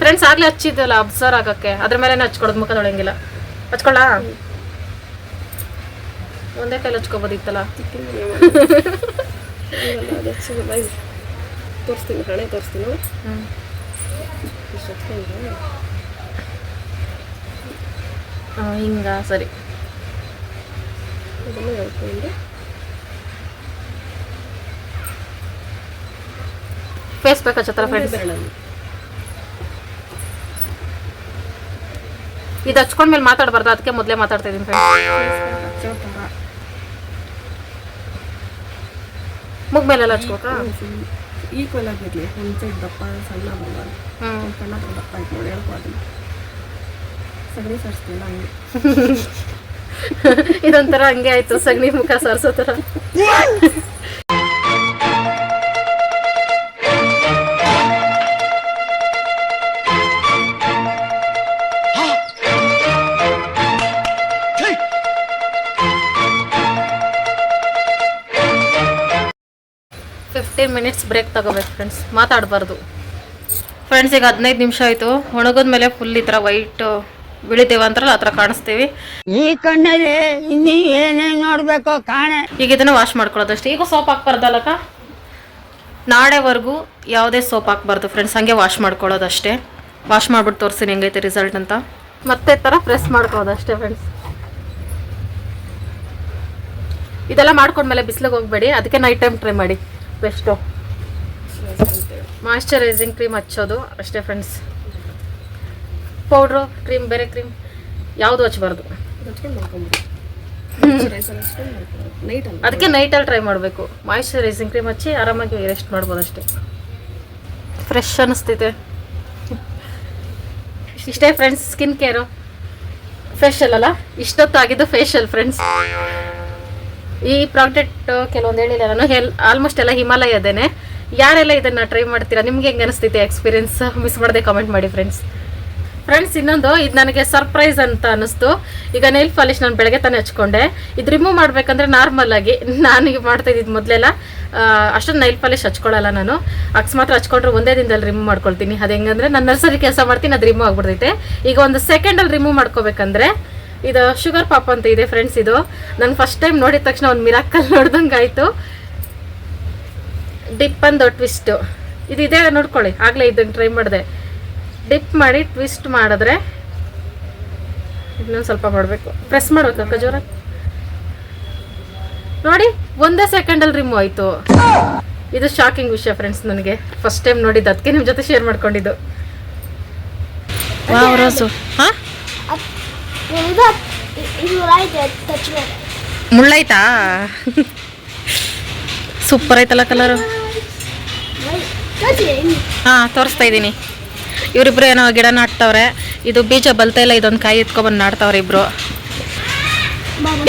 ಫ್ರೆಂಡ್ಸ್ ಆಗ್ಲೇ ಹಚ್ಚಿದ್ದಲ್ಲ ಅಬ್ಸರ್ವ್ ಆಗೋಕ್ಕೆ. ಅದ್ರ ಮೇಲೆ ಹಚ್ಕೊಳೋದು ಮುಖ ತೊಳೆಯಂಗಿಲ್ಲ. ಹಚ್ಕೊಳ್ಳ ಒಂದೇ ಕೈಲಿ ಹಚ್ಕೋಬೋದಿತ್ತಲ್ಲ? ತೋರಿಸ್ತೀನಿ ಹಣೆ ತೋರಿಸ್ತೀನಿ. ಹಿಂಗ ಸರಿ. ಅದನ್ನು ಹೇಳ್ಕೊಂಡು ಫೇಸ್ ಬೇಕಾ ಚತ್ರ ಫ್ರೆಂಡ್ಸ್ ಇದು ಹಚ್ಕೊಂಡ್ಮೇಲೆ ಮಾತಾಡಬಾರ್ದು ಅದಕ್ಕೆ ಮೊದಲೇ ಮಾತಾಡ್ತಾ ಇದೀನಿ ಫ್ರೆಂಡ್ಸ್ ಹಚ್ಚೋ ಥರ ಮುಗ್ ಮೇಲೆಲ್ಲ ಹಚ್ಕೋಕ ಫುಲ್ ಈಕ್ವಲ್ ಆಗಿರಲಿ ಒಂದು ಸೈಡ್ ದಪ್ಪ ಸಣ್ಣ ಹ್ಞೂ ಒಂದು ದಪ್ಪ ಆಯ್ತು ನೋಡಿ ಹೇಳ್ಕೊ ಸಗಣಿ ಸರ್ಸ್ತಿಲ್ಲ ಹಂಗೆ. ಇದೊಂಥರ ಹಂಗೆ ಆಯ್ತು ಸಗಣಿ ಮುಖ ಸರ್ಸೋ ಥರ. ಮಿನಿಟ್ಸ್ ಬ್ರೇಕ್ ತಗೋಬೇಕು ಫ್ರೆಂಡ್ಸ್ ಮಾತಾಡಬಾರ್ದು. ಫ್ರೆಂಡ್ಸ್ ಈಗ ಹದಿನೈದು ನಿಮಿಷ ಆಯಿತು. ಒಣಗೋದ್ಮೇಲೆ ಫುಲ್ ಈ ಥರ ವೈಟ್ ಬಿಳಿದೇವ ಅಂತಾರಲ್ಲ ಆ ಥರ ಕಾಣಿಸ್ತೀವಿ. ಈ ಕಣ್ಣಲ್ಲಿ ಇನ್ನೀ ಏನೇನು ನೋಡಬೇಕು ಕಾಣೆ. ಈಗ ಇದನ್ನು ವಾಶ್ ಮಾಡ್ಕೊಳ್ಳೋದಷ್ಟೇ. ಈಗ ಸೋಪ್ ಹಾಕ್ಬಾರ್ದಲ್ಲಕ್ಕ ನಾಳೆವರೆಗೂ ಯಾವುದೇ ಸೋಪ್ ಹಾಕ್ಬಾರ್ದು ಫ್ರೆಂಡ್ಸ್ ಹಂಗೆ ವಾಶ್ ಮಾಡ್ಕೊಳ್ಳೋದಷ್ಟೇ. ವಾಶ್ ಮಾಡ್ಬಿಟ್ಟು ತೋರಿಸ್ತೀನಿ ಹೆಂಗೈತೆ ರಿಸಲ್ಟ್ ಅಂತ. ಮತ್ತೆ ಥರ ಪ್ರೆಸ್ ಮಾಡ್ಕೊಳ್ಳೋದಷ್ಟೇ ಫ್ರೆಂಡ್ಸ್ ಇದೆಲ್ಲ ಮಾಡ್ಕೊಂಡ್ಮೇಲೆ ಬಿಸಿಲಿಗೆ ಹೋಗ್ಬೇಡಿ. ಅದಕ್ಕೆ ನೈಟ್ ಟೈಮ್ ಟ್ರೈ ಮಾಡಿ. ಬೆಸ್ಟು. ಮಾಯಶ್ಚರೈಸಿಂಗ್ ಕ್ರೀಮ್ ಹಚ್ಚೋದು ಅಷ್ಟೇ ಫ್ರೆಂಡ್ಸ್ ಪೌಡ್ರು ಕ್ರೀಮ್ ಬೇರೆ ಕ್ರೀಮ್ ಯಾವುದು ಹಚ್ಚಬಾರ್ದು? ಅದಕ್ಕೆ ನೈಟಲ್ಲಿ ಟ್ರೈ ಮಾಡಬೇಕು. ಮಾಯಶ್ಚರೈಸಿಂಗ್ ಕ್ರೀಮ್ ಹಚ್ಚಿ ಆರಾಮಾಗಿ ರೆಸ್ಟ್ ಮಾಡ್ಬೋದು ಅಷ್ಟೇ. ಫ್ರೆಶ್ ಅನ್ನಿಸ್ತೈತೆ ಇಷ್ಟೇ ಫ್ರೆಂಡ್ಸ್ ಸ್ಕಿನ್ ಕೇರು ಫೇಶಿಯಲ್ ಅಲ್ಲ, ಇಷ್ಟೊತ್ತಾಗಿದ್ದು ಫೇಶಿಯಲ್ ಫ್ರೆಂಡ್ಸ್ ಈ ಪ್ರಾಡಕ್ಟ್ ಕೆಲವೊಂದು ಹೇಳಿಲ್ಲ ನಾನು ಹೆಲ್ ಆಲ್ಮೋಸ್ಟ್ ಎಲ್ಲ ಹಿಮಾಲಯದೇನೆ. ಯಾರೆಲ್ಲ ಇದನ್ನ ಟ್ರೈ ಮಾಡ್ತೀರಾ? ನಿಮ್ಗೆ ಹೆಂಗೆ ಅನಿಸ್ತೈತೆ ಎಕ್ಸ್ಪೀರಿಯನ್ಸ್ ಮಿಸ್ ಮಾಡದೆ ಕಾಮೆಂಟ್ ಮಾಡಿ ಫ್ರೆಂಡ್ಸ್ ಫ್ರೆಂಡ್ಸ್ ಇನ್ನೊಂದು, ಇದು ನನಗೆ ಸರ್ಪ್ರೈಸ್ ಅಂತ ಅನಿಸ್ತು. ಈಗ ನೈಲ್ ಪಾಲಿಶ್ ನಾನು ಬೆಳಗ್ಗೆ ತಾನೇ ಹಚ್ಕೊಂಡೆ. ಇದು ರಿಮೂವ್ ಮಾಡಬೇಕಂದ್ರೆ ನಾರ್ಮಲ್ ಆಗಿ, ನಾನು ಈಗ ಮಾಡ್ತಾ ಇದ್ದಿದ್ದು ಮೊದಲೆಲ್ಲ ಅಷ್ಟೊಂದು ನೈಲ್ ಪಾಲಿಶ್ ಹಚ್ಕೊಳ್ಳಲ್ಲ ನಾನು. ಅಕಸ್ಮಾತ್ ಹಚ್ಕೊಂಡ್ರೆ ಒಂದೇ ದಿನದಲ್ಲಿ ರಿಮೂವ್ ಮಾಡ್ಕೊಳ್ತೀನಿ. ಅದು ಹೆಂಗಂದ್ರೆ ನಾನು ನರ್ಸರಿ ಕೆಲಸ ಮಾಡ್ತೀನಿ, ಅದು ರಿಮೂವ್ ಆಗ್ಬಿಡ್ತೈತೆ. ಈಗ ಒಂದು ಸೆಕೆಂಡಲ್ಲಿ ರಿಮೂವ್ ಮಾಡ್ಕೋಬೇಕಂದ್ರೆ ಇದು ಶುಗರ್ ಪಾಪ್ ಅಂತ ಇದೆ ಫ್ರೆಂಡ್ಸ್ ಇದು. ನಾನು ಫಸ್ಟ್ ಟೈಮ್ ನೋಡಿದ ತಕ್ಷಣ ಒಂದು ಮಿರಾಕಲ್ ನೋಡ್ದಂಗೆ ಆಯಿತು ಡಿಪ್ ಅಂದ ಟ್ವಿಸ್ಟ್ ಇದು ಇದೆ ನೋಡ್ಕೊಳ್ಳಿ. ಆಗಲೇ ಇದ್ದಂಗೆ ಟ್ರೈ ಮಾಡಿದೆ. ಡಿಪ್ ಮಾಡಿ ಟ್ವಿಸ್ಟ್ ಮಾಡಿದ್ರೆ ಇನ್ನೊಂದು ಸ್ವಲ್ಪ ಮಾಡಬೇಕು. ಪ್ರೆಸ್ ಮಾಡ್ಬೇಕು ಅಕ್ಕ ಜೋರ ನೋಡಿ ಒಂದೇ ಸೆಕೆಂಡಲ್ಲಿ ರಿಮೂವ್ ಆಯಿತು. ಇದು ಶಾಕಿಂಗ್ ವಿಷಯ ಫ್ರೆಂಡ್ಸ್ ನನಗೆ. ಫಸ್ಟ್ ಟೈಮ್ ನೋಡಿದ್ದು ಅದಕ್ಕೆ ನಿಮ್ಮ ಜೊತೆ ಶೇರ್ ಮಾಡ್ಕೊಂಡಿದ್ದು. ರೋಸು. ಹಾಂ? ಮುಳ್ಳೈತಾ ಸೂಪರ್ ಐತಲ್ಲ ಕಲರು ಹಾ ತೋರಿಸ್ತಾ ಇದ್ದೀನಿ. ಇವರಿಬ್ರು ಏನೋ ಗಿಡ ನಾಟ್ತವ್ರೆ. ಇದು ಬೀಜ ಬಲ್ತಾ ಇಲ್ಲ ಇದೊಂದು ಕಾಯಿ ಎತ್ಕೊಬಂದು ನಾಡ್ತಾವ್ರೆ ಇಬ್ರು.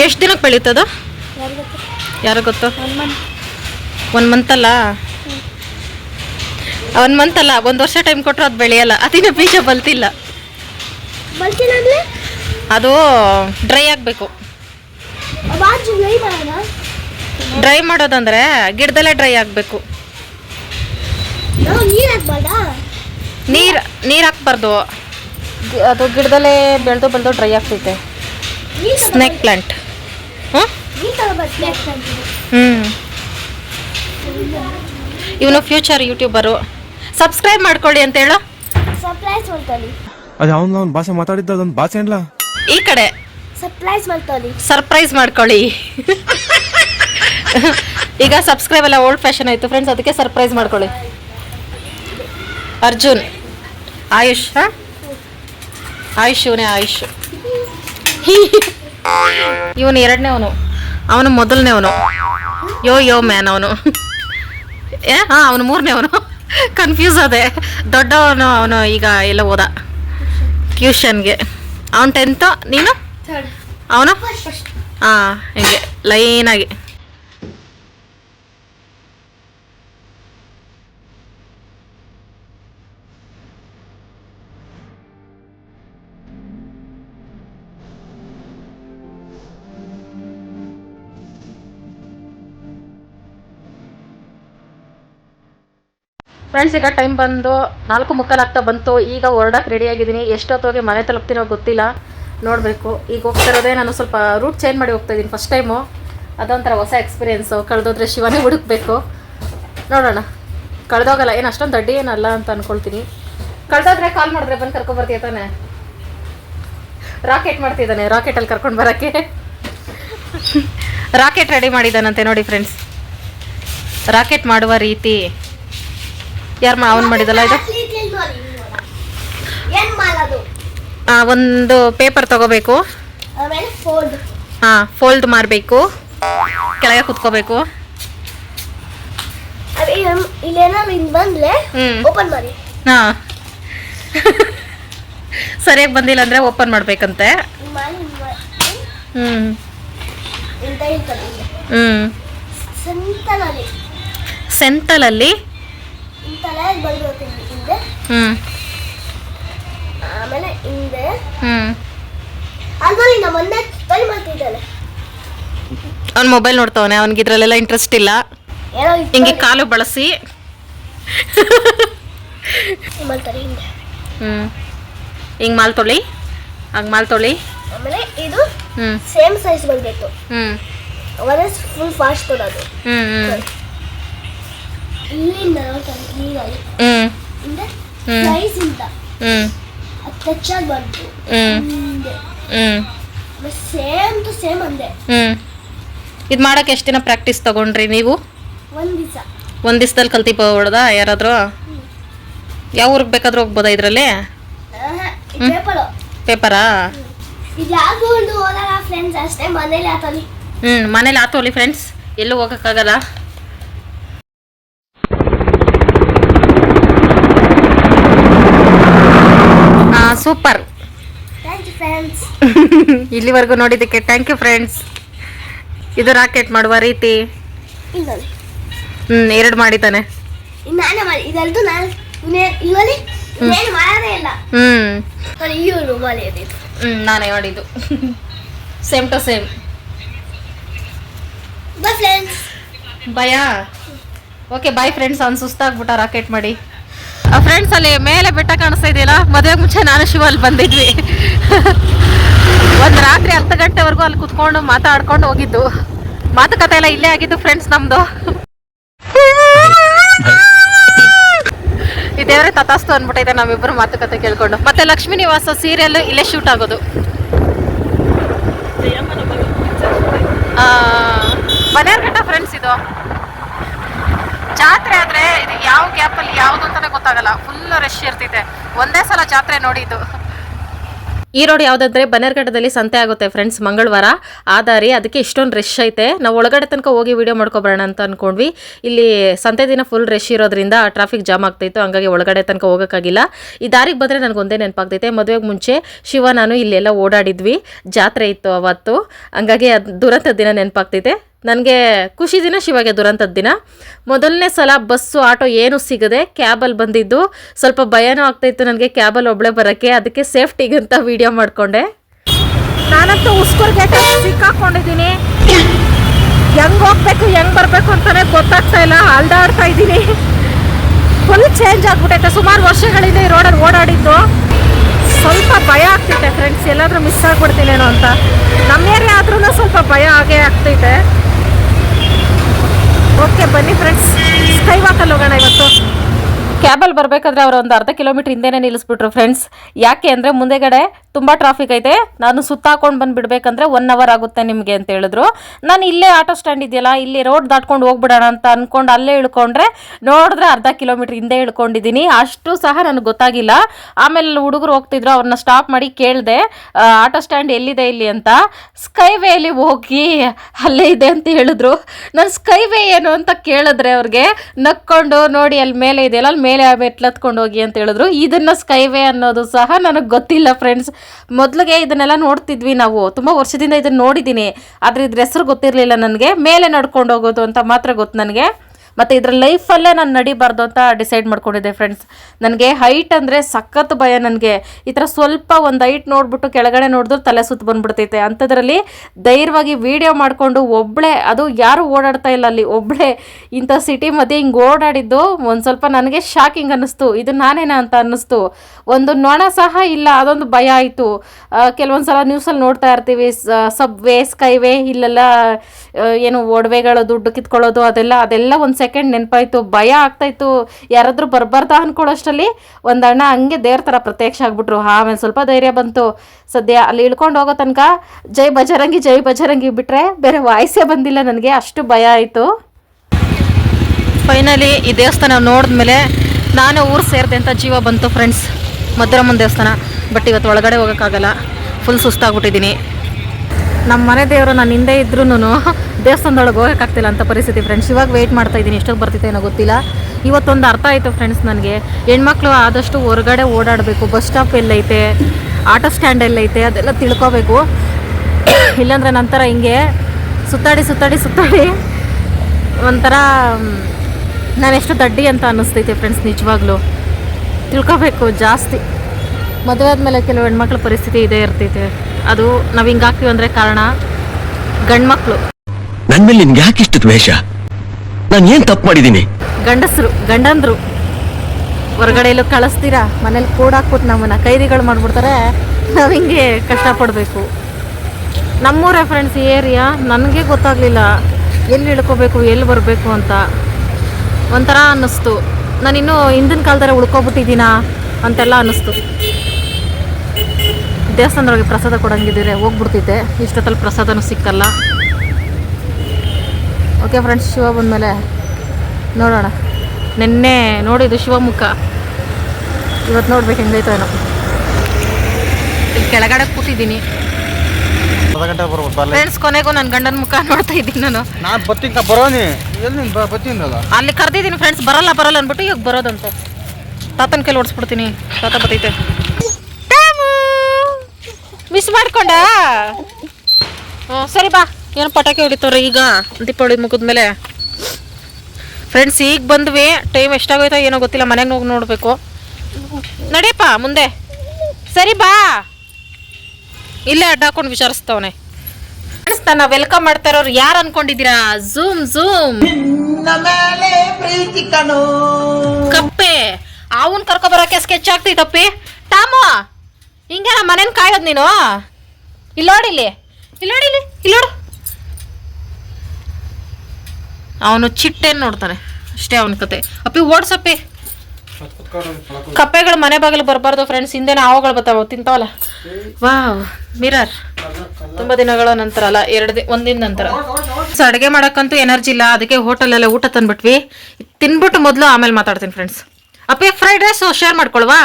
ಎಷ್ಟು ದಿನಕ್ಕೆ ಬೆಳೀತದ? ಯಾರು ಗೊತ್ತು? ಒಂದು ಮಂತ್ ಅಲ್ಲ? ಒಂದು ಮಂತ್ ಅಲ್ಲ ಒಂದು ವರ್ಷ ಟೈಮ್ ಕೊಟ್ಟರು ಅದು ಬೆಳೆಯಲ್ಲ ಅದಿನ ಬೀಜ ಬಲ್ತಿಲ್ಲ. ಅದು ಡ್ರೈ ಆಗಬೇಕು. ಡ್ರೈ ಮಾಡೋದಂದ್ರೆ ಗಿಡದಲ್ಲೇ ಡ್ರೈ ಆಗಬೇಕು. ನೀರು ಹಾಕ್ಬಾರ್ದಾ ನೀರು ನೀರು ಹಾಕ್ಬಾರ್ದು ಅದು ಗಿಡದಲ್ಲೇ ಬೆಳೆದು ಬೆಳೆದು ಡ್ರೈ ಆಗ್ತೈತೆ. ಸ್ನೇಕ್ ಪ್ಲಾಂಟ್ ಹ್ಞೂ ಇವನು ಫ್ಯೂಚರ್ ಯೂಟ್ಯೂಬರು ಸಬ್ಸ್ಕ್ರೈಬ್ ಮಾಡ್ಕೊಳ್ಳಿ ಅಂತ ಹೇಳು. ಅದು ಅವ್ನು ಅವ್ನ ಭಾಷೆ ಮಾತಾಡಿದ್ದು ಅದೊಂದು ಭಾಷೆ ಏನ್ಲ ಈ ಕಡೆ. ಸರ್ಪ್ರೈಸ್ ಮಾಡ್ಕೊಳ್ಳಿ. ಸರ್ಪ್ರೈಸ್ ಮಾಡ್ಕೊಳ್ಳಿ. ಈಗ ಸಬ್ಸ್ಕ್ರೈಬ್ ಎಲ್ಲ ಓಲ್ಡ್ ಫ್ಯಾಷನ್ ಆಯಿತು ಫ್ರೆಂಡ್ಸ್ ಅದಕ್ಕೆ ಸರ್ಪ್ರೈಸ್ ಮಾಡ್ಕೊಳ್ಳಿ. ಅರ್ಜುನ್ ಆಯುಷ್ ಹಾಂ? ಆಯುಷ್ ಇವನೇ ಆಯುಷ್. ಇವನು ಎರಡನೇ ಅವನು. ಅವನು ಮೊದಲನೇ ಅವನು. ಯೋ ಯೋ ಮ್ಯಾನ್ ಅವನು. ಏ ಹಾಂ ಅವನು ಮೂರನೇ ಅವನು. ಕನ್ಫ್ಯೂಸ್ ಅದೇ ದೊಡ್ಡವನು ಅವನು ಈಗ ಎಲ್ಲ ಹೋದ. ಟ್ಯೂಷನ್ಗೆ ಅವನು ಟೆಂತು ನೀನು? ಅವನು? ಹಾಂ ಹಿಂಗೆ ಲೈನಾಗಿ ಫ್ರೆಂಡ್ಸ್ ಈಗ ಟೈಮ್ ಬಂದು ನಾಲ್ಕು ಮುಕ್ಕಾಲಾಗ್ತಾ ಬಂತು. ಈಗ ಹೊರಡಕ್ಕೆ ರೆಡಿ ಆಗಿದ್ದೀನಿ. ಎಷ್ಟೊತ್ತೋಗಿ ಮನೆ ತಲುಪ್ತೀನೋ ಗೊತ್ತಿಲ್ಲ. ನೋಡಬೇಕು. ಈಗ ಹೋಗ್ತಿರೋದೇ ನಾನು ಸ್ವಲ್ಪ ರೂಟ್ ಚೇಂಜ್ ಮಾಡಿ ಹೋಗ್ತಾ ಇದ್ದೀನಿ ಫಸ್ಟ್ ಟೈಮು ಅದೊಂಥರ ಹೊಸ ಎಕ್ಸ್ಪೀರಿಯೆನ್ಸು ಕಳೆದೋದ್ರೆ ಶಿವನೇ ಹುಡುಕ್ಬೇಕು. ನೋಡೋಣ. ಕಳೆದೋಗಲ್ಲ. ಏನು ಅಷ್ಟೊಂದು ದಡ್ಡಿ ಏನಲ್ಲ ಅಂತ ಅಂದ್ಕೊಳ್ತೀನಿ ಕಳೆದೋದ್ರೆ ಕಾಲ್ ಮಾಡಿದ್ರೆ ಬಂದು ಕರ್ಕೊಂಬರ್ತೀಯ ತಾನೆ? ರಾಕೆಟ್ ಮಾಡ್ತಿದ್ದಾನೆ. ರಾಕೆಟಲ್ಲಿ ಕರ್ಕೊಂಡು ಬರೋಕ್ಕೆ. ರಾಕೆಟ್ ರೆಡಿ ಮಾಡಿದ್ದಾನಂತೆ ನೋಡಿ ಫ್ರೆಂಡ್ಸ್ ರಾಕೆಟ್ ಮಾಡುವ ರೀತಿ. ಯಾರು ಮಾ ಅವ್ನು ಮಾಡಿದಲ್ಲ ಇದು? ಒಂದು ಪೇಪರ್ ತಗೋಬೇಕು. ಹಾ ಫೋಲ್ಡ್ ಮಾಡಬೇಕು. ಕೆಳಗೆ ಕುತ್ಕೋಬೇಕು. ಹಾಂ. ಸರಿಯಾಗಿ ಬಂದಿಲ್ಲ ಅಂದ್ರೆ ಓಪನ್ ಮಾಡಬೇಕಂತೆ. ಹ್ಮ್. ಹ್ಮ್. ಹಿಂಗ್ ಇಂತಲೇ ಬಂದಿರುತ್ತೆ ಹಿಂದೆ. ಆಮೇಲೆ ಹಿಂದೆ. ಅದ್ರಲ್ಲಿ ನಮ್ಮ ಮೊನ್ನೆ ಕೈ ಮಾಡ್ತಿದ್ದಾನೆ. ಅವ್ನು ಮೊಬೈಲ್ ನೋಡ್ತಾವನೆ ಅವ್ನಿಗೆ ಇದ್ರಲ್ಲೆಲ್ಲ ಇಂಟ್ರೆಸ್ಟ್ ಇಲ್ಲ. ಹಿಂಗೆ ಕಾಲು ಬಳಸಿ. ಮಾಡ್ತಾರೆ ಹಿಂದೆ. ಹ್ಞೂ ಹಿಂಗೆ ಮಾಲ್ ತೊಳಿ. ಹಂಗೆ ಮಾಲ್ ತೊಳಿ. ಆಮೇಲೆ ಇದು ಸೇಮ್ ಸೈಜ್ ಬರಬೇಕು. ಹ್ಞೂ ಅವರೇ ಫುಲ್ ಫಾಸ್ಟ್ ಕೊಡೋದು ಹ್ಞೂ ಹ್ಞೂ ಇಲ್ಲಿಂದ ಅದು ಸೇಮ್ ಇದು ಮಾಡೋಕೆ ಎಷ್ಟು ದಿನ ಪ್ರಾಕ್ಟೀಸ್ ತಗೊಂಡ್ರಿ ನೀವು? ಒಂದ್ ದಿವಸ. ಒಂದು ದಿವಸದಲ್ಲಿ ಕಲ್ತಿಬೋದ ಯಾರಾದರೂ? ಯಾವ ಊರಿಗೆ ಬೇಕಾದ್ರೂ ಹೋಗ್ಬೋದಾ ಇದರಲ್ಲಿ? ಪೇಪರು. ಹ್ಞೂ ಮನೇಲಿ ಆತೋಲಿ ಫ್ರೆಂಡ್ಸ್ ಎಲ್ಲೂ ಹೋಗೋಕ್ಕಾಗಲ್ಲ ಹಾಂ ಸೂಪರ್. ಇಲ್ಲಿವರೆಗೂ ನೋಡಿದ್ದಕ್ಕೆ ಥ್ಯಾಂಕ್ ಯು ಫ್ರೆಂಡ್ಸ್ ಇದು ರಾಕೆಟ್ ಮಾಡುವ ರೀತಿ. ಹ್ಮ್ ಎರಡು ಮಾಡಿದ್ದಾನೆ. ಇನ್ನು ನಾನೇ ಮಾಡಿದ್ದು. ಸೇಮ್ ಟು ಸೇಮ್ ಭಯ ಓಕೆ ಬಾಯ್ ಫ್ರೆಂಡ್ಸ್ ಅವ್ನು ಸುಸ್ತಾಗ್ಬಿಟ್ಟ ರಾಕೆಟ್ ಮಾಡಿ. ಫ್ರೆಂಡ್ಸ್ ಅಲ್ಲಿ ಮೇಲೆ ಬೆಟ್ಟ ಕಾಣಿಸ್ತಾ ಇದೆಯಲ್ಲ, ಮದುವೆ ಮುಂಚೆ ನಾನು ಶಿವ ಅಲ್ಲಿ ಬಂದಿದ್ವಿ. ಒಂದು ರಾತ್ರಿ ಹತ್ತು ಗಂಟೆವರೆಗೂ ಅಲ್ಲಿ ಕುತ್ಕೊಂಡು ಮಾತಾಡ್ಕೊಂಡು ಹೋಗಿದ್ದು. ಮಾತುಕತೆ ಎಲ್ಲ ಇಲ್ಲೇ ಆಗಿದ್ದು ಫ್ರೆಂಡ್ಸ್ ನಮ್ದು. ತತಾಸ್ತು ತಥಾಸ್ತು ಅಂದ್ಬಿಟ್ಟೈತೆ ನಾವಿಬ್ಬರು ಮಾತುಕತೆ ಕೇಳ್ಕೊಂಡು. ಮತ್ತೆ ಲಕ್ಷ್ಮೀ ನಿವಾಸ ಸೀರಿಯಲ್ ಇಲ್ಲೇ ಶೂಟ್ ಆಗೋದು. ಬನ್ನೇರ್ಘಟ್ಟ ಫ್ರೆಂಡ್ಸ್ ಇದು. ಜಾತ್ರೆ ಆದ್ರೆ ಇದು ಯಾವ ಗ್ಯಾಪಲ್ಲಿ ಯಾವುದು ಅಂತಾನೆ ಗೊತ್ತಾಗಲ್ಲ. ಫುಲ್ ರಶ್ ಇರ್ತಿದೆ. ಒಂದೇ ಸಲ ಜಾತ್ರೆ ನೋಡಿದ್ದು. ಈ ರೋಡ್ ಯಾವುದಂದ್ರೆ ಬನ್ನೇರ್ಘಟ್ಟದಲ್ಲಿ ಸಂತೆ ಆಗುತ್ತೆ ಫ್ರೆಂಡ್ಸ್ ಮಂಗಳವಾರ. ಆ ದಾರಿ, ಅದಕ್ಕೆ ಇಷ್ಟೊಂದು ರಶ್ ಐತೆ. ನಾವು ಒಳಗಡೆ ತನಕ ಹೋಗಿ ವಿಡಿಯೋ ಮಾಡ್ಕೊಬರೋಣ ಅಂತ ಅನ್ಕೊಂಡ್ವಿ. ಇಲ್ಲಿ ಸಂತೆ ದಿನ ಫುಲ್ ರಶ್ ಇರೋದ್ರಿಂದ ಟ್ರಾಫಿಕ್ ಜಾಮ್ ಆಗ್ತಿತ್ತು, ಹಂಗಾಗಿ ಒಳಗಡೆ ತನಕ ಹೋಗೋಕ್ಕಾಗಿಲ್ಲ. ಈ ದಾರಿಗೆ ಬಂದರೆ ನನಗೆ ಒಂದೇ ನೆನಪಾಗ್ತೈತೆ. ಮದುವೆಗೆ ಮುಂಚೆ ಶಿವ, ನಾನು ಇಲ್ಲೆಲ್ಲ ಓಡಾಡಿದ್ವಿ. ಜಾತ್ರೆ ಇತ್ತು ಅವತ್ತು. ಹಂಗಾಗಿ ಅದು ದುರಂತ ದಿನ ನೆನಪಾಗ್ತೈತೆ. ನನಗೆ ಖುಷಿ ದಿನ ಶಿವಗೆ ದುರಂತದ ದಿನ. ಮೊದಲನೇ ಸಲ ಬಸ್ಸು, ಆಟೋ ಏನೂ ಸಿಗದೆ ಕ್ಯಾಬಲ್ಲಿ ಬಂದಿದ್ದು. ಸ್ವಲ್ಪ ಭಯನೂ ಆಗ್ತಾಯಿತ್ತು ನನಗೆ ಕ್ಯಾಬಲ್ಲಿ ಒಬ್ಬಳೇ ಬರೋಕ್ಕೆ ಅದಕ್ಕೆ ಸೇಫ್ಟಿಗಂತ ವಿಡಿಯೋ ಮಾಡಿಕೊಂಡೆ. ನಾನಂತೂ ಉಸ್ಕೂರ್ಗೆ ಸಿಕ್ಕಾಕೊಂಡಿದ್ದೀನಿ. ಹೆಂಗೆ ಹೋಗ್ಬೇಕು, ಹೆಂಗೆ ಬರಬೇಕು ಅಂತಲೇ ಗೊತ್ತಾಗ್ತಾ ಇಲ್ಲ. ಅಲ್ದಾಡ್ತಾ ಇದ್ದೀನಿ. ಫುಲ್ ಚೇಂಜ್ ಆಗಿಬಿಟ್ಟೈತೆ. ಸುಮಾರು ವರ್ಷಗಳಿಂದ ಈ ರೋಡಲ್ಲಿ ಓಡಾಡಿದ್ದು. ಸ್ವಲ್ಪ ಭಯ ಆಗ್ತೈತೆ ಫ್ರೆಂಡ್ಸ್ ಎಲ್ಲಾದರೂ ಮಿಸ್ ಆಗ್ಬಿಡ್ತೀನೇನೋ ಅಂತ. ನಮ್ಮ ಏರಿಯಾ ಆದ್ರೂ ಸ್ವಲ್ಪ ಭಯ ಆಗೇ ಆಗ್ತೈತೆ. ಓಕೆ, ಬನ್ನಿ ಫ್ರೆಂಡ್ಸ್ ಸ್ಕೈ ವಾಕಲ್ಲಿ ಹೋಗೋಣ ಇವತ್ತು. ಕ್ಯಾಬಲ್ಲಿ ಬರಬೇಕಾದ್ರೆ ಅವರು ಒಂದು ಅರ್ಧ ಕಿಲೋಮೀಟ್ರ್ ಹಿಂದೆನೇ ನಿಲ್ಲಿಸ್ಬಿಟ್ರು ಫ್ರೆಂಡ್ಸ್ ಯಾಕೆ ಅಂದರೆ ಮುಂದೆಗಡೆ ತುಂಬ ಟ್ರಾಫಿಕ್ ಐತೆ. ನಾನು ಸುತ್ತಾಕೊಂಡು ಬಂದು ಬಿಡಬೇಕಂದ್ರೆ ಒನ್ ಅವರ್ ಆಗುತ್ತೆ ನಿಮಗೆ ಅಂತ ಹೇಳಿದ್ರು. ನಾನು ಇಲ್ಲೇ ಆಟೋ ಸ್ಟ್ಯಾಂಡ್ ಇದೆಯಲ್ಲ, ಇಲ್ಲಿ ರೋಡ್ ದಾಟ್ಕೊಂಡು ಹೋಗ್ಬಿಡೋಣ ಅಂತ ಅಂದ್ಕೊಂಡು ಅಲ್ಲೇ ಇಳ್ಕೊಂಡ್ರೆ ನೋಡಿದ್ರೆ ಅರ್ಧ ಕಿಲೋಮೀಟ್ರ್ ಹಿಂದೆ ಇಳ್ಕೊಂಡಿದ್ದೀನಿ. ಅಷ್ಟು ಸಹ ನನಗೆ ಗೊತ್ತಾಗಿಲ್ಲ. ಆಮೇಲೆ ಹುಡುಗರು ಹೋಗ್ತಿದ್ರು ಅವ್ರನ್ನ ಸ್ಟಾಪ್ ಮಾಡಿ ಕೇಳಿದೆ ಆಟೋ ಸ್ಟ್ಯಾಂಡ್ ಎಲ್ಲಿದೆ ಇಲ್ಲಿ ಅಂತ? ಸ್ಕೈ ವೇಲಿ ಹೋಗಿ ಅಲ್ಲೇ ಇದೆ ಅಂತ ಹೇಳಿದ್ರು. ನಾನು ಸ್ಕೈ ವೇ ಏನು? ಅಂತ ಕೇಳಿದ್ರೆ ಅವ್ರಿಗೆ, ನಕ್ಕೊಂಡು ನೋಡಿ ಅಲ್ಲಿ ಮೇಲೆ ಇದೆಯಲ್ಲ, ಅಲ್ಲಿ ಮೇಲೆ ಮೆಟ್ಲತ್ಕೊಂಡು ಹೋಗಿ ಅಂತ ಹೇಳಿದ್ರು. ಇದನ್ನ ಸ್ಕೈ ವೇ ಅನ್ನೋದು ಸಹ ನನಗೆ ಗೊತ್ತಿಲ್ಲ ಫ್ರೆಂಡ್ಸ್ ಮೊದಲಿಗೆ ಇದನ್ನೆಲ್ಲ ನೋಡ್ತಿದ್ವಿ ನಾವು. ತುಂಬ ವರ್ಷದಿಂದ ಇದನ್ನು ನೋಡಿದ್ದೀನಿ. ಆದರೆ ಇದ್ರ ಹೆಸರು ಗೊತ್ತಿರಲಿಲ್ಲ ನನಗೆ. ಮೇಲೆ ನಡ್ಕೊಂಡು ಹೋಗೋದು ಅಂತ ಮಾತ್ರ ಗೊತ್ತು ನನಗೆ. ಮತ್ತು ಇದ್ರ ಲೈಫಲ್ಲೇ ನಾನು ನಡಿಬಾರ್ದು ಅಂತ ಡಿಸೈಡ್ ಮಾಡ್ಕೊಂಡಿದ್ದೆ ಫ್ರೆಂಡ್ಸ್ ನನಗೆ ಹೈಟ್ ಅಂದರೆ ಸಖತ್ ಭಯ ನನಗೆ. ಈ ಥರ ಸ್ವಲ್ಪ ಒಂದು ಹೈಟ್ ನೋಡ್ಬಿಟ್ಟು ಕೆಳಗಡೆ ನೋಡಿದ್ರೆ ತಲೆ ಸುತ್ತ ಬಂದ್ಬಿಡ್ತೈತೆ. ಅಂಥದ್ರಲ್ಲಿ ಧೈರ್ಯವಾಗಿ ವಿಡಿಯೋ ಮಾಡಿಕೊಂಡು ಒಬ್ಬಳೇ ಅದು ಯಾರು ಓಡಾಡ್ತಾ ಇಲ್ಲ ಅಲ್ಲಿ ಒಬ್ಬಳೇ ಇಂಥ ಸಿಟಿ ಮಧ್ಯೆ ಹಿಂಗೆ ಓಡಾಡಿದ್ದು ಒಂದು ಸ್ವಲ್ಪ ನನಗೆ ಶಾಕಿಂಗ್ ಅನ್ನಿಸ್ತು. ಇದು ನಾನೇನಾ ಅಂತ ಅನ್ನಿಸ್ತು. ಒಂದು ನೊಣ ಸಹ ಇಲ್ಲ, ಅದೊಂದು ಭಯ ಆಯಿತು. ಕೆಲವೊಂದು ಸಲ ನ್ಯೂಸಲ್ಲಿ ನೋಡ್ತಾ ಇರ್ತೀವಿ ಸಬ್ ವೇ ಸ್ಕೈ ವೇ ಇಲ್ಲೆಲ್ಲ ಏನು ಒಡವೆಗಳು, ದುಡ್ಡು ಕಿತ್ಕೊಳ್ಳೋದು, ಅದೆಲ್ಲ ಅದೆಲ್ಲ ಒಂದು ಸೆಕೆಂಡ್ ನೆನಪಾಯ್ತು, ಭಯ ಆಗ್ತಾಯಿತ್ತು ಯಾರಾದರೂ ಬರಬಾರ್ದ ಅಂದ್ಕೊಳ್ಳೋಷ್ಟರಲ್ಲಿ ಒಂದು ಅಣ್ಣ ಹಂಗೆ ದೇವ್ರ ಥರ ಪ್ರತ್ಯಕ್ಷ ಆಗಿಬಿಟ್ರು. ಆಮೇಲೆ ಸ್ವಲ್ಪ ಧೈರ್ಯ ಬಂತು. ಸದ್ಯ ಅಲ್ಲಿ ಇಳ್ಕೊಂಡು ಹೋಗೋ ತನಕ ಜೈ ಬಜರಂಗಿ ಜೈ ಬಜರಂಗಿ ಬಿಟ್ಟರೆ ಬೇರೆ ವಾಯ್ಸೇ ಬಂದಿಲ್ಲ ನನಗೆ. ಅಷ್ಟು ಭಯ ಆಯಿತು. ಫೈನಲಿ ಈ ದೇವಸ್ಥಾನ ನೋಡಿದ್ಮೇಲೆ ನಾನು ಊರು ಸೇರಿದೆ ಅಂತ ಜೀವ ಬಂತು ಫ್ರೆಂಡ್ಸ್ ಮಧುರಮ್ಮನ ದೇವಸ್ಥಾನ. ಬಟ್ ಇವತ್ತು ಒಳಗಡೆ ಹೋಗೋಕ್ಕಾಗಲ್ಲ. ಫುಲ್ ಸುಸ್ತಾಗ್ಬಿಟ್ಟಿದ್ದೀನಿ. ನಮ್ಮ ಮನೆ ದೇವರು ನಾನು ಹಿಂದೆ ಇದ್ರೂ ದೇವಸ್ಥಾನದೊಳಗೆ ಹೋಗೋಕ್ಕಾಗ್ತಿಲ್ಲ ಅಂತ ಪರಿಸ್ಥಿತಿ ಫ್ರೆಂಡ್ಸ್ ಇವಾಗ ವೆಯ್ಟ್ ಮಾಡ್ತಾ ಇದ್ದೀನಿ, ಎಷ್ಟೊತ್ತು ಬರ್ತಿತ್ತು ಗೊತ್ತಿಲ್ಲ. ಇವತ್ತೊಂದು ಅರ್ಥ ಆಯಿತು ಫ್ರೆಂಡ್ಸ್ ನನಗೆ. ಹೆಣ್ಮಕ್ಳು ಆದಷ್ಟು ಹೊರಗಡೆ ಓಡಾಡಬೇಕು, ಬಸ್ ಸ್ಟಾಪ್ ಎಲ್ಲೈತೆ ಆಟೋ ಸ್ಟ್ಯಾಂಡ್ ಎಲ್ಲೈತೆ, ಅದೆಲ್ಲ ತಿಳ್ಕೊಬೇಕು. ಇಲ್ಲಾಂದ್ರೆ ನಂತರ ಹಿಂಗೆ ಸುತ್ತಾಡಿ ಸುತ್ತಾಡಿ ಸುತ್ತಾಡಿ ಒಂಥರ ನಾನೆಷ್ಟು ದಡ್ಡಿ ಅಂತ ಅನ್ನಿಸ್ತೈತೆ ಫ್ರೆಂಡ್ಸ್ ನಿಜವಾಗ್ಲೂ. ತಿಳ್ಕೊಬೇಕು ಜಾಸ್ತಿ. ಮದುವೆ ಆದಮೇಲೆ ಕೆಲವು ಹೆಣ್ಮಕ್ಳ ಪರಿಸ್ಥಿತಿ ಇದೇ ಇರ್ತೈತೆ. ಅದು ನಾವು ಹಿಂಗೆ ಹಾಕ್ತಿವಿ ಅಂದ್ರೆ ಕಾರಣ ಗಂಡ್ಮಕ್ಳು. ನನ್ ಮೇಲೆ ನಿನ್ಗೆ ಯಾಕೆ ಇಷ್ಟು ದ್ವೇಷ? ನಾನು ಏನ್ ತಪ್ಪು ಮಾಡಿದೀನಿ? ಗಂಡಸರು ಗಂಡಂದ್ರು. ಹೊರಗಡೆ ಎಲ್ಲೂ ಕಳಿಸ್ತೀರಾ? ಮನೇಲಿ ಕೂಡಾಕ್ಬಿಟ್ಟು ನಮ್ಮನ್ನ ಕೈದಿಗಳು ಮಾಡ್ಬಿಡ್ತಾರೆ. ನಾವು ಹಿಂಗೆ ಕಷ್ಟಪಡಬೇಕು. ನಮ್ಮೂರ ಫ್ರೆಂಡ್ಸ್ ಏರಿಯಾ ನನಗೆ ಗೊತ್ತಾಗ್ಲಿಲ್ಲ. ಎಲ್ಲಿ ಇಳ್ಕೋಬೇಕು ಎಲ್ಲಿ ಬರಬೇಕು ಅಂತ. ಒಂಥರ ಅನ್ನಿಸ್ತು. ನಾನಿನ್ನೂ ಹಿಂದಿನ ಕಾಲದಲ್ಲಿ ಉಳ್ಕೊಬಿಟ್ಟಿದ್ದೀನಾ ಅಂತೆಲ್ಲ ಅನ್ನಿಸ್ತು. ದೇವಸ್ಥಾನದೊಳಗೆ ಪ್ರಸಾದ ಕೊಡಂಗಿದ್ರೆ ಹೋಗ್ಬಿಡ್ತಿದ್ದೆ ಇಷ್ಟೊತ್ತಲ್ಲಿ ಪ್ರಸಾದನೂ ಸಿಕ್ಕಲ್ಲ. ಓಕೆ ಫ್ರೆಂಡ್ಸ್ ಶಿವ ಬಂದಮೇಲೆ ನೋಡೋಣ. ನಿನ್ನೆ ನೋಡಿದ್ದು ಶಿವಮುಖ ಇವತ್ತು ನೋಡ್ಬೇಕು ಹೆಂಗೈತೋ ಏನೋ. ಇಲ್ಲಿ ಕೆಳಗಡೆ ಕೂತಿದ್ದೀನಿ. ಫ್ರೆಂಡ್ಸ್ ಕೊನೆಗೂ ನನ್ನ ಗಂಡನ ಮುಖ ನೋಡ್ತಾ ಇದ್ದೀನಿ ನಾನು. ನಾನು ಬತ್ತೀನಿ ಬರೋನಿ ಎಲ್ಲಿ ಅಲ್ಲಿ ಕರೆದಿದ್ದೀನಿ ಫ್ರೆಂಡ್ಸ್ ಬರಲ್ಲ ಬರಲ್ಲ ಅಂದ್ಬಿಟ್ಟು ಇವಾಗ ಬರೋದಂತೆ. ತಾತನ ಕೈಲಿ ಓಡಿಸ್ಬಿಡ್ತೀನಿ. ತಾತ ಬತ್ತೈತೆ ಮಾಡ್ಕೊಂಡ? ಹ್ಞೂ ಸರಿ ಬಾ. ಏನು ಪಟಾಕಿ ಹೊಡಿತವ್ರಿ ಈಗ? ದೀಪಾವಳಿ ಮುಗಿದ್ಮೇಲೆ. ಫ್ರೆಂಡ್ಸ್ ಈಗ ಬಂದ್ವಿ. ಟೈಮ್ ಎಷ್ಟಾಗೋಯ್ತೋ ಏನೋ ಗೊತ್ತಿಲ್ಲ. ಮನೆಗೆ ಹೋಗಿ ನೋಡಬೇಕು. ನಡಿಯಪ್ಪ ಮುಂದೆ. ಸರಿ ಬಾ. ಇಲ್ಲೇ ಅಡ್ಡ ಹಾಕೊಂಡು ವಿಚಾರಿಸ್ತವನೆ. ಫ್ರೆಂಡ್ಸ್ ತನ್ನ ವೆಲ್ಕಮ್ ಮಾಡ್ತಾ ಇರೋರು ಯಾರು ಅನ್ಕೊಂಡಿದ್ದೀರಾ? ಝೂಮ್ ಝೂಮ್ ಕಪ್ಪೆ ಅವನ್ ಕರ್ಕೊ ಬರೋಕೆ ಸ್ಕೆಚ್ ಆಗ್ತೈತಪ್ಪಿ ಟಾಮು! ಹಿಂಗೆ ನಮ್ಮ ಮನೇನ ಕಾಯೋದು ನೀನು? ಇಲ್ಲೋಡಿ ಇಲ್ಲಿ. ಇಲ್ಲೋಡಿ ಇಲ್ಲಿ ಇಲ್ಲೋಡು ಅವನು ಚಿಟ್ಟೇನು ನೋಡ್ತಾನೆ. ಅಷ್ಟೇ ಅವನ ಕತೆ. ಅಪ್ಪಿ ಓಡ್ಸಪ್ಪಿ ಕಪ್ಪೆಗಳು ಮನೆ ಬಾಗಿಲು ಬರಬಾರ್ದು ಫ್ರೆಂಡ್ಸ್ ಹಿಂದೆ ಹಾವುಗಳು ಬರ್ತಾವ, ತಿಂತಾವಲ್ಲ? Wow, mirror. ತುಂಬಾ ದಿನಗಳ ನಂತರ ಅಲ್ಲ, ಎರಡು ದಿನ ಒಂದಿನ ನಂತರ. ಸೊ, ಅಡುಗೆ ಮಾಡೋಕ್ಕಂತೂ ಎನರ್ಜಿ ಇಲ್ಲ. ಅದಕ್ಕೆ ಹೋಟೆಲಲ್ಲೇ ಊಟ ತಂದ್ಬಿಟ್ವಿ. ತಿನ್ಬಿಟ್ಟು ಮೊದಲು ಆಮೇಲೆ ಮಾತಾಡ್ತೀನಿ ಫ್ರೆಂಡ್ಸ್ ಅಪ್ಪಿ ಫ್ರೈಡ್ ರೈಸ್ ಶೇರ್ ಮಾಡ್ಕೊಳ್ವಾ?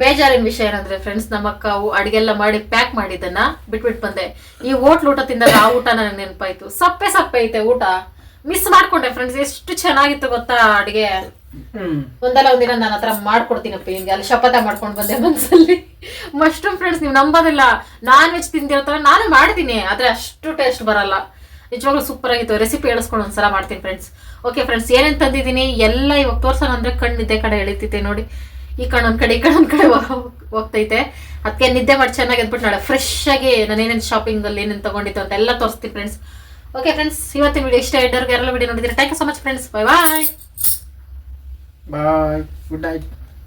ಬೇಜಾರಿನ ವಿಷಯ ಏನಂದ್ರೆ ಫ್ರೆಂಡ್ಸ್ ನಮ್ಮ ಅಕ್ಕ ಅಡಿಗೆ ಅಡಿಗೆಲ್ಲ ಮಾಡಿ ಪ್ಯಾಕ್ ಮಾಡಿದ್ದನ್ನ ಬಿಟ್ಬಿಟ್ಟು ಬಂದೆ. ಈ ಹೋಟ್ಲ್ ಊಟ ತಿಂದಾಗ ಆ ಊಟ ನನಗೆ ನೆನಪಾಯ್ತು. ಸಪ್ಪೆ ಸಪ್ಪೆ ಐತೆ ಊಟ. ಮಿಸ್ ಮಾಡ್ಕೊಂಡೆ ಫ್ರೆಂಡ್ಸ್ ಎಷ್ಟು ಚೆನ್ನಾಗಿತ್ತು ಗೊತ್ತಾ ಅಡಿಗೆ? ಒಂದಲ್ಲ ಒಂದಿನ ನಾನು ಹತ್ರ ಮಾಡ್ಕೊಡ್ತೀನಪ್ಪ ನಿಮ್ಗೆ ಅಲ್ಲಿ ಶಪಥ ಮಾಡ್ಕೊಂಡು ಬಂದೆ ಮನ್ಸಲ್ಲಿ. ಮಶ್ರೂಮ್ ಫ್ರೆಂಡ್ಸ್ ನೀವು ನಂಬೋದಿಲ್ಲ. ನಾನ್ ವೆಜ್ ತಿಂದಿರ್ತಾರೆ ನಾನು ಮಾಡ್ತೀನಿ ಆದ್ರೆ ಅಷ್ಟು ಟೇಸ್ಟ್ ಬರಲ್ಲ. ನಿಜವಾಗ್ಲೂ ಸೂಪರ್ ಆಗಿತ್ತು. ರೆಸಿಪಿ ಹೇಳಿಸ್ಕೊಂಡು ಒಂದ್ಸಲ ಮಾಡ್ತೀನಿ ಫ್ರೆಂಡ್ಸ್ ಓಕೆ ಫ್ರೆಂಡ್ಸ್ ಏನೇನ್ ತಂದಿದ್ದೀನಿ? ಎಲ್ಲ ಇವಾಗ ತೋರ್ಸೋಣ ಅಂದ್ರೆ ಕಣ್ಣಿದ್ದೆ ಕಡೆ ಎಳಿತೈತೆ ನೋಡಿ. ಈ ಕಣ್ಣು ಒಂದ್ ಕಡೆ, ಈ ಕಣ್ಣು ಒಂದ್ ಕಡೆ ಹೋಗ್ತೈತೆ. ಅದಕ್ಕೆ ನಿದ್ದೆ ಮಾಡಿ ಚೆನ್ನಾಗಿ ಅಂದ್ಬಿಟ್ಟು ನಾಳೆ ಫ್ರೆಶ್ ಆಗಿ ನಾನು ಏನೇನು ಶಾಪಿಂಗ್ ಅಲ್ಲಿ ಏನೇನು ತಗೊಂಡಿತ್ತು ಅಂತ ಎಲ್ಲ ತೋರಿಸ್ತೀನಿ ಫ್ರೆಂಡ್ಸ್ ಓಕೆ ಫ್ರೆಂಡ್ಸ್ ಇವತ್ತಿನ ವಿಡಿಯೋ ಇಷ್ಟ ಇದ್ದವ್ರಿಗೆ ಎಲ್ಲ ವಿಡಿಯೋ ನೋಡಿದ್ರೆ thank you so much friends bye bye bye good night